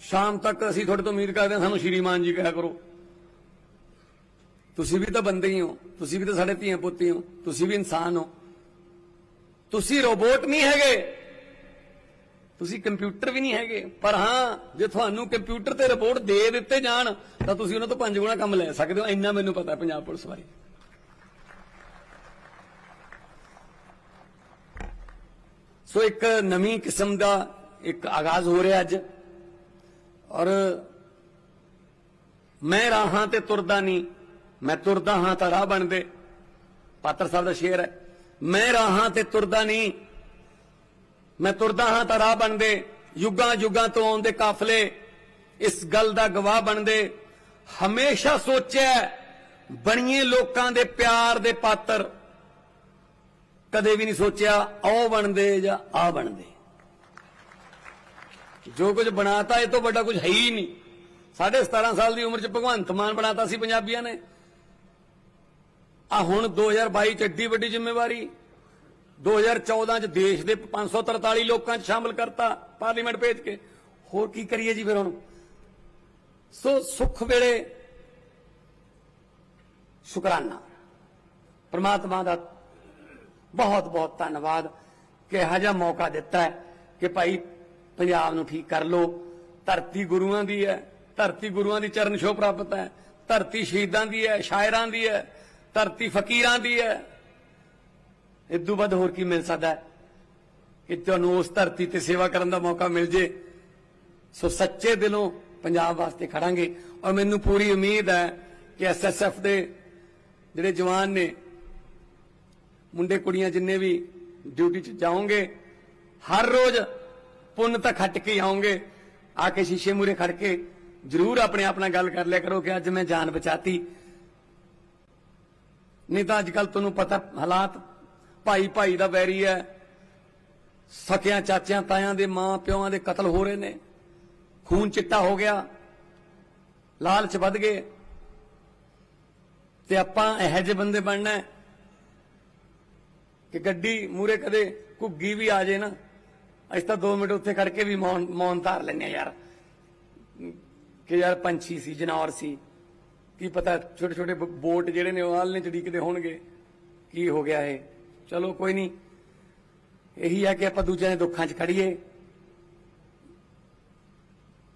[SPEAKER 1] ਸ਼ਾਮ ਤੱਕ ਅਸੀਂ ਤੁਹਾਡੇ ਤੋਂ ਉਮੀਦ ਕਰਦੇ ਹਾਂ, ਸਾਨੂੰ ਸ਼੍ਰੀਮਾਨ ਜੀ ਕਿਹਾ ਕਰੋ। ਤੁਸੀਂ ਵੀ ਤਾਂ ਬੰਦੇ ਹੀ ਹੋ, ਤੁਸੀਂ ਵੀ ਤਾਂ ਸਾਡੇ ਧੀਆਂ ਪੁੱਤੀ ਹੋ ਤੁਸੀਂ ਵੀ ਇਨਸਾਨ ਹੋ। ਤੁਸੀਂ ਰੋਬੋਟ ਨਹੀਂ ਹੈਗੇ। ਤੁਸੀਂ ਕੰਪਿਊਟਰ ਵੀ ਨਹੀਂ ਹੈਗੇ। ਪਰ ਹਾਂ, ਜੇ ਤੁਹਾਨੂੰ ਕੰਪਿਊਟਰ ਤੇ ਰਿਪੋਰਟ ਦੇ ਦਿੱਤੇ ਜਾਣ, ਤਾਂ ਤੁਸੀਂ ਉਹਨਾਂ ਤੋਂ ਪੰਜ ਗੁਣਾ ਕੰਮ ਲੈ ਸਕਦੇ ਹੋ। ਇੰਨਾ ਮੈਨੂੰ ਪਤਾ ਪੰਜਾਬ ਪੁਲਿਸ ਬਾਰੇ। ਸੋ ਇੱਕ ਨਵੀਂ ਕਿਸਮ ਦਾ ਇੱਕ ਆਗਾਜ਼ ਹੋ ਰਿਹਾ ਅੱਜ। ਔਰ ਮੈਂ ਰਾਹਾਂ ਤੇ ਤੁਰਦਾ ਨਹੀਂ। ਮੈਂ ਤੁਰਦਾ ਹਾਂ ਤਾਂ ਰਾਹ ਬਣਦੇ। ਪਾਤਰ ਸਾਹਿਬ ਦਾ ਸ਼ੇਰ ਹੈ। ਮੈਂ ਰਾਹਾਂ ਤੇ ਤੁਰਦਾ ਨਹੀਂ। ਮੈਂ ਤੁਰਦਾ ਹਾਂ ਤਾਂ ਰਾਹ ਬਣਦੇ। ਯੁੱਗਾਂ ਯੁੱਗਾਂ ਤੋਂ ਆਉਂਦੇ ਕਾਫਲੇ ਇਸ ਗੱਲ ਦਾ ਗਵਾਹ ਬਣਦੇ। ਹਮੇਸ਼ਾ ਸੋਚਿਆ ਬਣੀਏ ਲੋਕਾਂ ਦੇ ਪਿਆਰ ਦੇ ਪਾਤਰ। ਕਦੇ ਵੀ ਨਹੀਂ ਸੋਚਿਆ ਆਹ ਬਣਦੇ ਜਾਂ ਆ ਬਣਦੇ। ਜੋ ਕੁਝ ਬਣਾਤਾ, ਇਹ ਤੋਂ ਵੱਡਾ ਕੁਝ ਹੈ ਹੀ ਨਹੀਂ। ਸਾਢੇ 17 ਸਾਲ ਦੀ ਉਮਰ 'ਚ ਭਗਵੰਤ ਮਾਨ ਬਣਾਤਾ ਸੀ ਪੰਜਾਬੀਆਂ ਨੇ। ਆ ਹੁਣ 2022 ਚ ਏਡੀ ਵੱਡੀ ਜ਼ਿੰਮੇਵਾਰੀ। 2014 ਚ ਦੇਸ਼ ਦੇ 543 ਲੋਕਾਂ 'ਚ ਸ਼ਾਮਲ ਕਰਤਾ ਪਾਰਲੀਮੈਂਟ ਭੇਜ ਕੇ। ਹੋਰ ਕੀ ਕਰੀਏ ਜੀ ਫਿਰ ਹੁਣ? ਸੋ ਸੁਖ ਵੇਲੇ ਸ਼ੁਕਰਾਨਾ। ਪ੍ਰਮਾਤਮਾ ਦਾ ਬਹੁਤ ਬਹੁਤ ਧੰਨਵਾਦ। ਕਿ ਇਹੋ ਜਿਹਾ ਮੌਕਾ ਦਿੱਤਾ ਕਿ ਭਾਈ ਪੰਜਾਬ ਨੂੰ ਠੀਕ ਕਰ ਲੋ ਧਰਤੀ ਗੁਰੂਆਂ ਦੀ ਹੈ। ਧਰਤੀ ਗੁਰੂਆਂ ਦੀ ਚਰਨ ਛੋਹ ਪ੍ਰਾਪਤ ਹੈ। ਧਰਤੀ ਸ਼ਹੀਦਾਂ ਦੀ ਹੈ, ਸ਼ਾਇਰਾਂ ਦੀ ਹੈ। ਧਰਤੀ ਫਕੀਰਾਂ ਦੀ ਹੈ। ਇਦੋਂ ਵੱਧ ਹੋਰ ਕੀ ਮਿਲ ਸਕਦਾ ਹੈ? ਕਿ ਤੁਹਾਨੂੰ ਉਸ ਧਰਤੀ ਤੇ ਸੇਵਾ ਕਰਨ ਦਾ ਮੌਕਾ ਮਿਲ ਜੇ। ਸੋ ਸੱਚੇ ਦਿਲੋਂ ਪੰਜਾਬ ਵਾਸਤੇ ਖੜਾਂਗੇ। ਔਰ ਮੈਨੂੰ ਪੂਰੀ ਉਮੀਦ ਹੈ ਕਿ ਐਸਐਸਐਫ ਦੇ ਜਿਹੜੇ ਜਵਾਨ ਨੇ, ਮੁੰਡੇ ਕੁੜੀਆਂ ਜਿੰਨੇ ਵੀ ਡਿਊਟੀ 'ਚ ਜਾਓਗੇ, ਹਰ ਰੋਜ਼ ਪੁੰਨ ਤਾਂ ਖੱਟ ਕੇ ਆਉਂਗੇ ਆ ਕੇ ਸ਼ੀਸ਼ੇ ਮੂਰੇ ਖੜ ਕੇ ਜ਼ਰੂਰ ਆਪਣੇ ਆਪ ਨਾਲ ਗੱਲ ਕਰ ਲਿਆ ਕਰੋ ਕਿ ਅੱਜ ਮੈਂ ਜਾਨ ਬਚਾਤੀ। ਨਹੀਂ ਤਾਂ ਅੱਜ ਕੱਲ ਤੁਹਾਨੂੰ ਪਤਾ ਹਾਲਾਤ ਭਾਈ ਭਾਈ ਦਾ ਵੈਰੀ ਹੈ। ਸਕਿਆਂ ਚਾਚਿਆਂ, ਤਾਇਆਂ ਦੇ ਮਾਂ ਪਿਓਾਂ ਦੇ ਕਤਲ ਹੋ ਰਹੇ ਨੇ। ਖੂਨ ਚਿੱਟਾ ਹੋ ਗਿਆ। ਲਾਲਚ ਵੱਧ ਗਏ। ਤੇ ਆਪਾਂ ਇਹੋ ਜਿਹੇ ਬੰਦੇ ਬਣਨਾ ਕਿ ਗੱਡੀ ਮੂਰੇ ਕਦੇ ਘੁੱਗੀ ਵੀ ਆ ਜੇ ਨਾ। ਅਸੀਂ ਤਾਂ 2 ਮਿੰਟ ਉੱਥੇ ਖੜ ਕੇ ਵੀ ਮੌਨ ਮੌਨ ਧਾਰ ਲੈਂਦੇ ਆ ਯਾਰ। ਕਿ ਯਾਰ ਪੰਛੀ ਸੀ, ਜਨੌਰ ਸੀ। ਕੀ ਪਤਾ ਛੋਟੇ ਛੋਟੇ ਬੋਟ ਜਿਹੜੇ ਨੇ ਉਹ ਆਲਣੇ ਚੜੀਕਦੇ ਹੋਣਗੇ। ਕੀ ਹੋ ਗਿਆ ਇਹ? ਚਲੋ ਕੋਈ ਨਹੀਂ ਇਹੀ ਹੈ ਕਿ ਆਪਾਂ ਦੂਜਿਆਂ ਦੇ ਦੁੱਖਾਂ 'ਚ ਖੜੀਏ।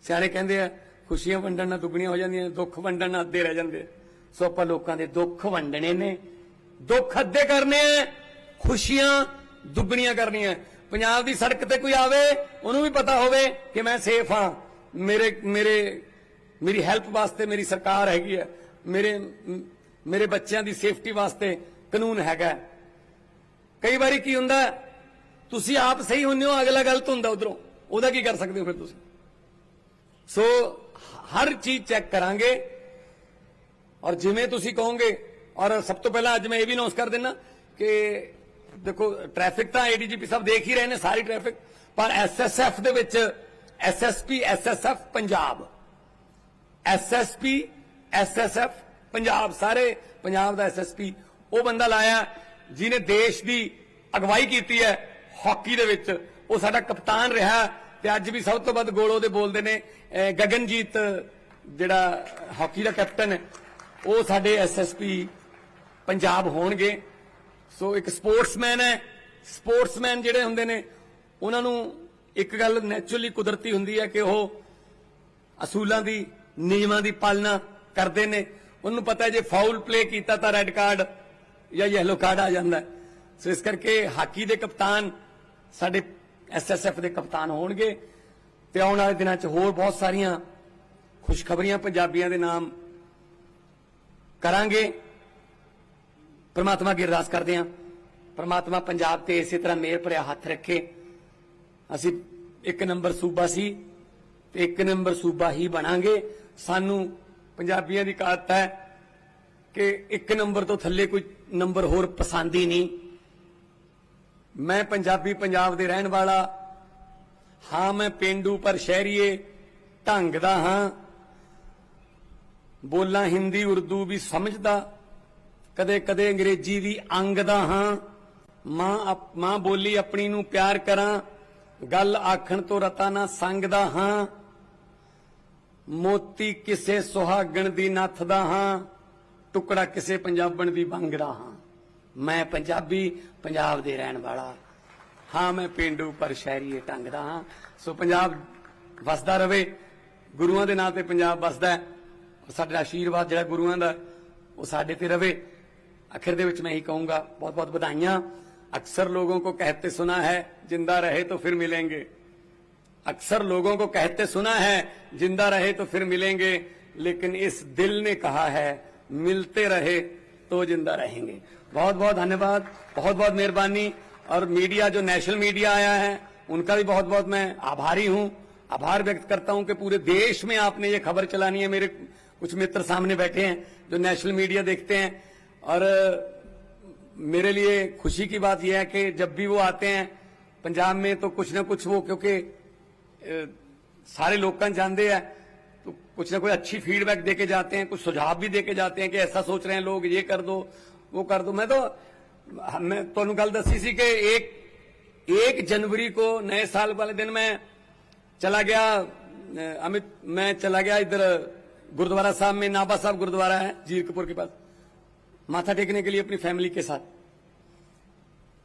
[SPEAKER 1] ਸਿਆਣੇ ਕਹਿੰਦੇ ਆ, ਖੁਸ਼ੀਆਂ ਵੰਡਣ ਨਾਲ ਦੁੱਗਣੀਆਂ ਹੋ ਜਾਂਦੀਆਂ, ਦੁੱਖ ਵੰਡਣ ਨਾਲ ਅੱਧੇ ਰਹਿ ਜਾਂਦੇ ਸੋ ਆਪਾਂ ਲੋਕਾਂ ਦੇ ਦੁੱਖ ਵੰਡਣੇ ਨੇ। ਦੁੱਖ ਅੱਧੇ ਕਰਨੇ ਆ, ਖੁਸ਼ੀਆਂ ਦੁੱਗਣੀਆਂ ਕਰਨੀਆਂ। ਪੰਜਾਬ ਦੀ ਸੜਕ ਤੇ ਕੋਈ ਆਵੇ, ਉਹਨੂੰ ਵੀ ਪਤਾ ਹੋਵੇ ਕਿ ਮੈਂ ਸੇਫ ਹਾਂ। ਮੇਰੇ ਮੇਰੇ ਮੇਰੀ ਹੈਲਪ ਵਾਸਤੇ ਮੇਰੀ ਸਰਕਾਰ ਹੈਗੀ ਹੈ। ਮੇਰੇ ਮੇਰੇ ਬੱਚਿਆਂ ਦੀ ਸੇਫਟੀ ਵਾਸਤੇ ਕਾਨੂੰਨ ਹੈਗਾ ਕਈ ਵਾਰੀ ਕੀ ਹੁੰਦਾ ਤੁਸੀਂ ਆਪ ਸਹੀ ਹੁੰਦੇ ਹੋ, ਅਗਲਾ ਗਲਤ ਹੁੰਦਾ ਉਧਰੋਂ। ਉਹਦਾ ਕੀ ਕਰ ਸਕਦੇ ਹੋ ਫਿਰ ਤੁਸੀਂ? ਸੋ ਹਰ ਚੀਜ਼ ਚੈੱਕ ਕਰਾਂਗੇ। ਔਰ ਜਿਵੇਂ ਤੁਸੀਂ ਕਹੋਗੇ, ਔਰ ਸਭ ਤੋਂ ਪਹਿਲਾਂ ਅੱਜ ਮੈਂ ਇਹ ਵੀ ਅਨਾਉਂਸ ਕਰ ਦਿੰਨਾ ਕਿ ਦੇਖੋ ਟ੍ਰੈਫਿਕ ਤਾਂ ਏਡੀਜੀਪੀ ਸਾਹਿਬ ਦੇਖ ਹੀ ਰਹੇ ਨੇ, ਸਾਰੀ ਟ੍ਰੈਫਿਕ ਪਰ ਐਸਐਸਐਫ ਦੇ ਵਿੱਚ SSP SSF Punjab SSP SSF Punjab ਸਾਰੇ, ਪੰਜਾਬ ਦਾ ਐਸਐਸਪੀ ਉਹ ਬੰਦਾ ਲਾਇਆ, ਜਿਹਨੇ ਦੇਸ਼ ਦੀ ਅਗਵਾਈ ਕੀਤੀ ਹੈ ਹਾਕੀ ਦੇ ਵਿੱਚ। ਉਹ ਸਾਡਾ ਕਪਤਾਨ ਰਿਹਾ ਤੇ ਅੱਜ ਵੀ ਸਭ ਤੋਂ ਵੱਧ ਗੋਲ ਉਹਦੇ ਬੋਲਦੇ ਨੇ ਗਗਨਜੀਤ, ਜਿਹੜਾ ਹਾਕੀ ਦਾ ਕੈਪਟਨ ਹੈ, ਉਹ ਸਾਡੇ ਐਸਐਸਪੀ ਪੰਜਾਬ ਹੋਣਗੇ। ਸੋ ਇੱਕ ਸਪੋਰਟਸਮੈਨ ਹੈ, ਸਪੋਰਟਸਮੈਨ ਜਿਹੜੇ ਹੁੰਦੇ ਨੇ, ਉਹਨਾਂ ਨੂੰ ਇੱਕ ਗੱਲ ਨੈਚੁਰਲੀ ਕੁਦਰਤੀ ਹੁੰਦੀ ਹੈ ਕਿ ਉਹ ਅਸੂਲਾਂ ਦੀ ਨਿਯਮਾਂ ਦੀ ਪਾਲਣਾ ਕਰਦੇ ਨੇ। ਉਹਨੂੰ ਪਤਾ ਜੇ ਫਾਉਲ ਪਲੇ ਕੀਤਾ ਤਾਂ ਰੈੱਡ ਕਾਰਡ ਜਾਂ ਯੈਲੋ ਕਾਰਡ ਆ ਜਾਂਦਾ। ਸੋ ਇਸ ਕਰਕੇ ਹਾਕੀ ਦੇ ਕਪਤਾਨ, ਸਾਡੇ ਐਸਐਸਐਫ ਦੇ ਕਪਤਾਨ ਹੋਣਗੇ ਤੇ ਆਉਣ ਵਾਲੇ ਦਿਨਾਂ 'ਚ ਹੋਰ ਬਹੁਤ ਸਾਰੀਆਂ ਖੁਸ਼ਖਬਰੀਆਂ ਪੰਜਾਬੀਆਂ ਦੇ ਨਾਮ ਕਰਾਂਗੇ। ਪਰਮਾਤਮਾ ਅੱਗੇ ਅਰਦਾਸ ਕਰਦੇ ਹਾਂ। ਪਰਮਾਤਮਾ ਪੰਜਾਬ ਤੇ ਇਸੇ ਤਰ੍ਹਾਂ ਮੇਰ ਭਰਿਆ ਹੱਥ ਰੱਖੇ। ਅਸੀਂ ਇੱਕ ਨੰਬਰ ਸੂਬਾ ਸੀ ਤੇ ਇੱਕ ਨੰਬਰ ਸੂਬਾ ਹੀ ਬਣਾਂਗੇ। ਸਾਨੂੰ ਪੰਜਾਬੀਆਂ ਦੀ ਕਾਤ ਹੈ ਕਿ ਇੱਕ ਨੰਬਰ ਤੋਂ ਥੱਲੇ ਕੋਈ ਨੰਬਰ ਹੋਰ ਪਸੰਦ ਹੀ ਨਹੀਂ। ਮੈਂ ਪੰਜਾਬੀ ਪੰਜਾਬ ਦੇ ਰਹਿਣ ਵਾਲਾ, ਹਾਂ, ਮੈਂ ਪਿੰਡੂ, ਪਰ ਸ਼ਹਿਰੀਏ ਢੰਗ ਦਾ ਹਾਂ। ਬੋਲਾਂ ਹਿੰਦੀ, ਉਰਦੂ ਵੀ ਸਮਝਦਾ ਕਦੇ ਕਦੇ ਅੰਗਰੇਜ਼ੀ ਵੀ ਅੰਗ ਦਾ ਹਾਂ। ਮਾਂ ਮਾਂ ਬੋਲੀ ਆਪਣੀ ਨੂੰ ਪਿਆਰ ਕਰਾਂ, ਗੱਲ ਆਖਣ ਤੋਂ ਰਤਾ ਨਾ ਸੰਗਦਾ ਹਾਂ। ਮੋਤੀ ਕਿਸੇ ਸੁਹਾਗਣ ਦੀ ਨੱਥ ਦਾ ਹਾਂ, ਟੁਕੜਾ ਕਿਸੇ ਪੰਜਾਬਣ ਦੀ ਬੰਗੜਾ ਹਾਂ। ਮੈਂ ਪੰਜਾਬੀ, ਪੰਜਾਬ ਦੇ ਰਹਿਣ ਵਾਲਾ। ਹਾਂ, ਮੈਂ ਪਿੰਡੂ ਪਰ ਸ਼ਹਿਰੀਏ ਟੰਗ ਦਾ ਹਾਂ। ਸੋ ਪੰਜਾਬ ਵਸਦਾ ਰਵੇ, ਗੁਰੂਆਂ ਦੇ ਨਾਂ ਤੇ ਪੰਜਾਬ ਵਸਦਾ ਹੈ। ਸਾਡਾ ਆਸ਼ੀਰਵਾਦ ਜਿਹੜਾ ਗੁਰੂਆਂ ਦਾ, ਉਹ ਸਾਡੇ ਤੇ ਰਵੇ। ਅਖਰ ਦੇ ਵਿੱਚ ਮੈਂ ਇਹੀ ਕਹੂੰਗਾ ਬਹੁਤ ਬਹੁਤ ਵਧਾਈਆਂ। ਅਕਸਰ ਲੋਗों को कहते ਸੁਣਾ ਹੈ, ਜਿੰਦਾ ਰਹੇ तो ਫਿਰ मिलेंगे अक्सर लोगों को कहते सुना है, ज़िंदा रहे तो फिर मिलेंगे। लेकिन इस दिल ने कहा है, मिलते रहे तो ज़िंदा रहेंगे। बहुत बहुत धन्यवाद बहुत बहुत मेहरबानी। और मीडिया, जो नेशनल मीडिया आया है, उनका भी बहुत बहुत मैं आभारी हूँ। आभार व्यक्त करता हूँ कि पूरे देश में आपने ये खबर चलानी है। मेरे कुछ मित्र सामने बैठे हैं, जो नेशनल मीडिया देखते हैं। और, मेरे लिए खुशी की बात यह है कि जब भी वो आते हैं, पंजाब में तो कुछ ना कुछ वो, क्योंकि सारे लोग जानते हैं तो कुछ ना कुछ अच्छी फीडबैक दे के जाते हैं, कुछ सुझाव भी दे के जाते हैं कि ऐसा सोच रहे हैं लोग, ये कर दो, वो कर दो। मैं तो मैं तो गल दसी सी कि एक एक जनवरी को नए साल वाले दिन मैं चला गया, अमित, मैं चला गया इधर गुरुद्वारा साहब में, नाबा साहब गुरुद्वारा है, जीरकपुर के पास। माथा टेकने के लिए अपनी फैमिली के साथ।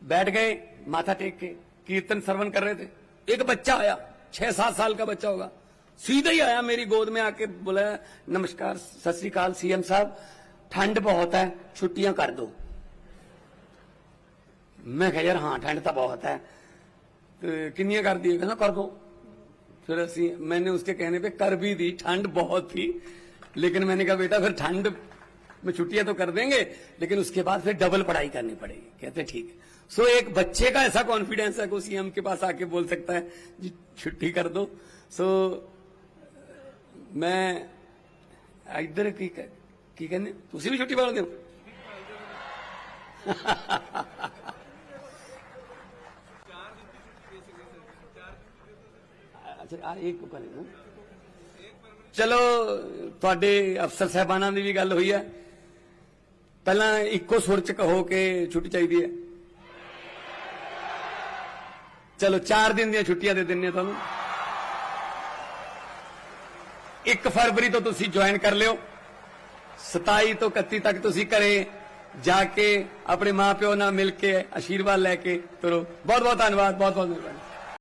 [SPEAKER 1] बैठ गए, माथा टेक के, कीर्तन श्रवण कर रहे थे। एक बच्चा आया। छह सात साल का बच्चा होगा। सीधा ही आया मेरी गोद में आके, बोला, नमस्कार, सत श्री अकाल सीएम साहब, ठंड बहुत है, छुट्टियाँ कर दो। मैं कहा, यार हाँ ठंड तो बहुत है। तो किन्नियाँ कर दी कहना, कर दो। फिर ਅਸੀਂ मैंने उसके कहने पे कर भी दी, ठंड बहुत थी। लेकिन मैंने कहा, बेटा, फिर ठंड में छुट्टियाँ तो कर देंगे, लेकिन उसके बाद फिर डबल पढ़ाई करनी पड़ेगी। कहते, ठीक है। सो एक बच्चे का ऐसा कॉन्फिडेंस है कि सीएम के पास आके बोल सकता है जी छुट्टी कर दो सो मैं इधर की की कहने ਤੁਸੀਂ ਵੀ ਛੁੱਟੀ ਪਾਉਂਦੇ ਹੋ ਅੱਛਾ ਆ ਇੱਕ ਕਰੇ ਨਾ ਚਲੋ ਤੁਹਾਡੇ ਅਫਸਰ ਸਾਹਿਬਾਨਾਂ ਦੀ ਵੀ ਗੱਲ ਹੋਈ ਹੈ ਪਹਿਲਾਂ ਇੱਕੋ ਸੁਰ ਚ ਕਹੋ ਕਿ ਛੁੱਟੀ ਚਾਹੀਦੀ ਹੈ ਚਲੋ 4 ਦਿਨ ਦੀਆਂ ਛੁੱਟੀਆਂ ਦੇ ਦਿੰਨੇ ਤੁਹਾਨੂੰ। 1 ਫਰਵਰੀ ਤੋਂ ਤੁਸੀਂ ਜੁਆਇਨ ਕਰ ਲਿਓ। 27 ਤੋਂ 31 ਤੱਕ ਤੁਸੀਂ ਘਰੇ ਜਾ ਕੇ ਆਪਣੇ ਮਾਪਿਓ ਨਾਲ ਮਿਲ ਕੇ ਆਸ਼ੀਰਵਾਦ ਲੈ ਕੇ ਤੁਰੋ। ਬਹੁਤ ਬਹੁਤ ਧੰਨਵਾਦ ਬਹੁਤ ਬਹੁਤ ਧੰਨਵਾਦ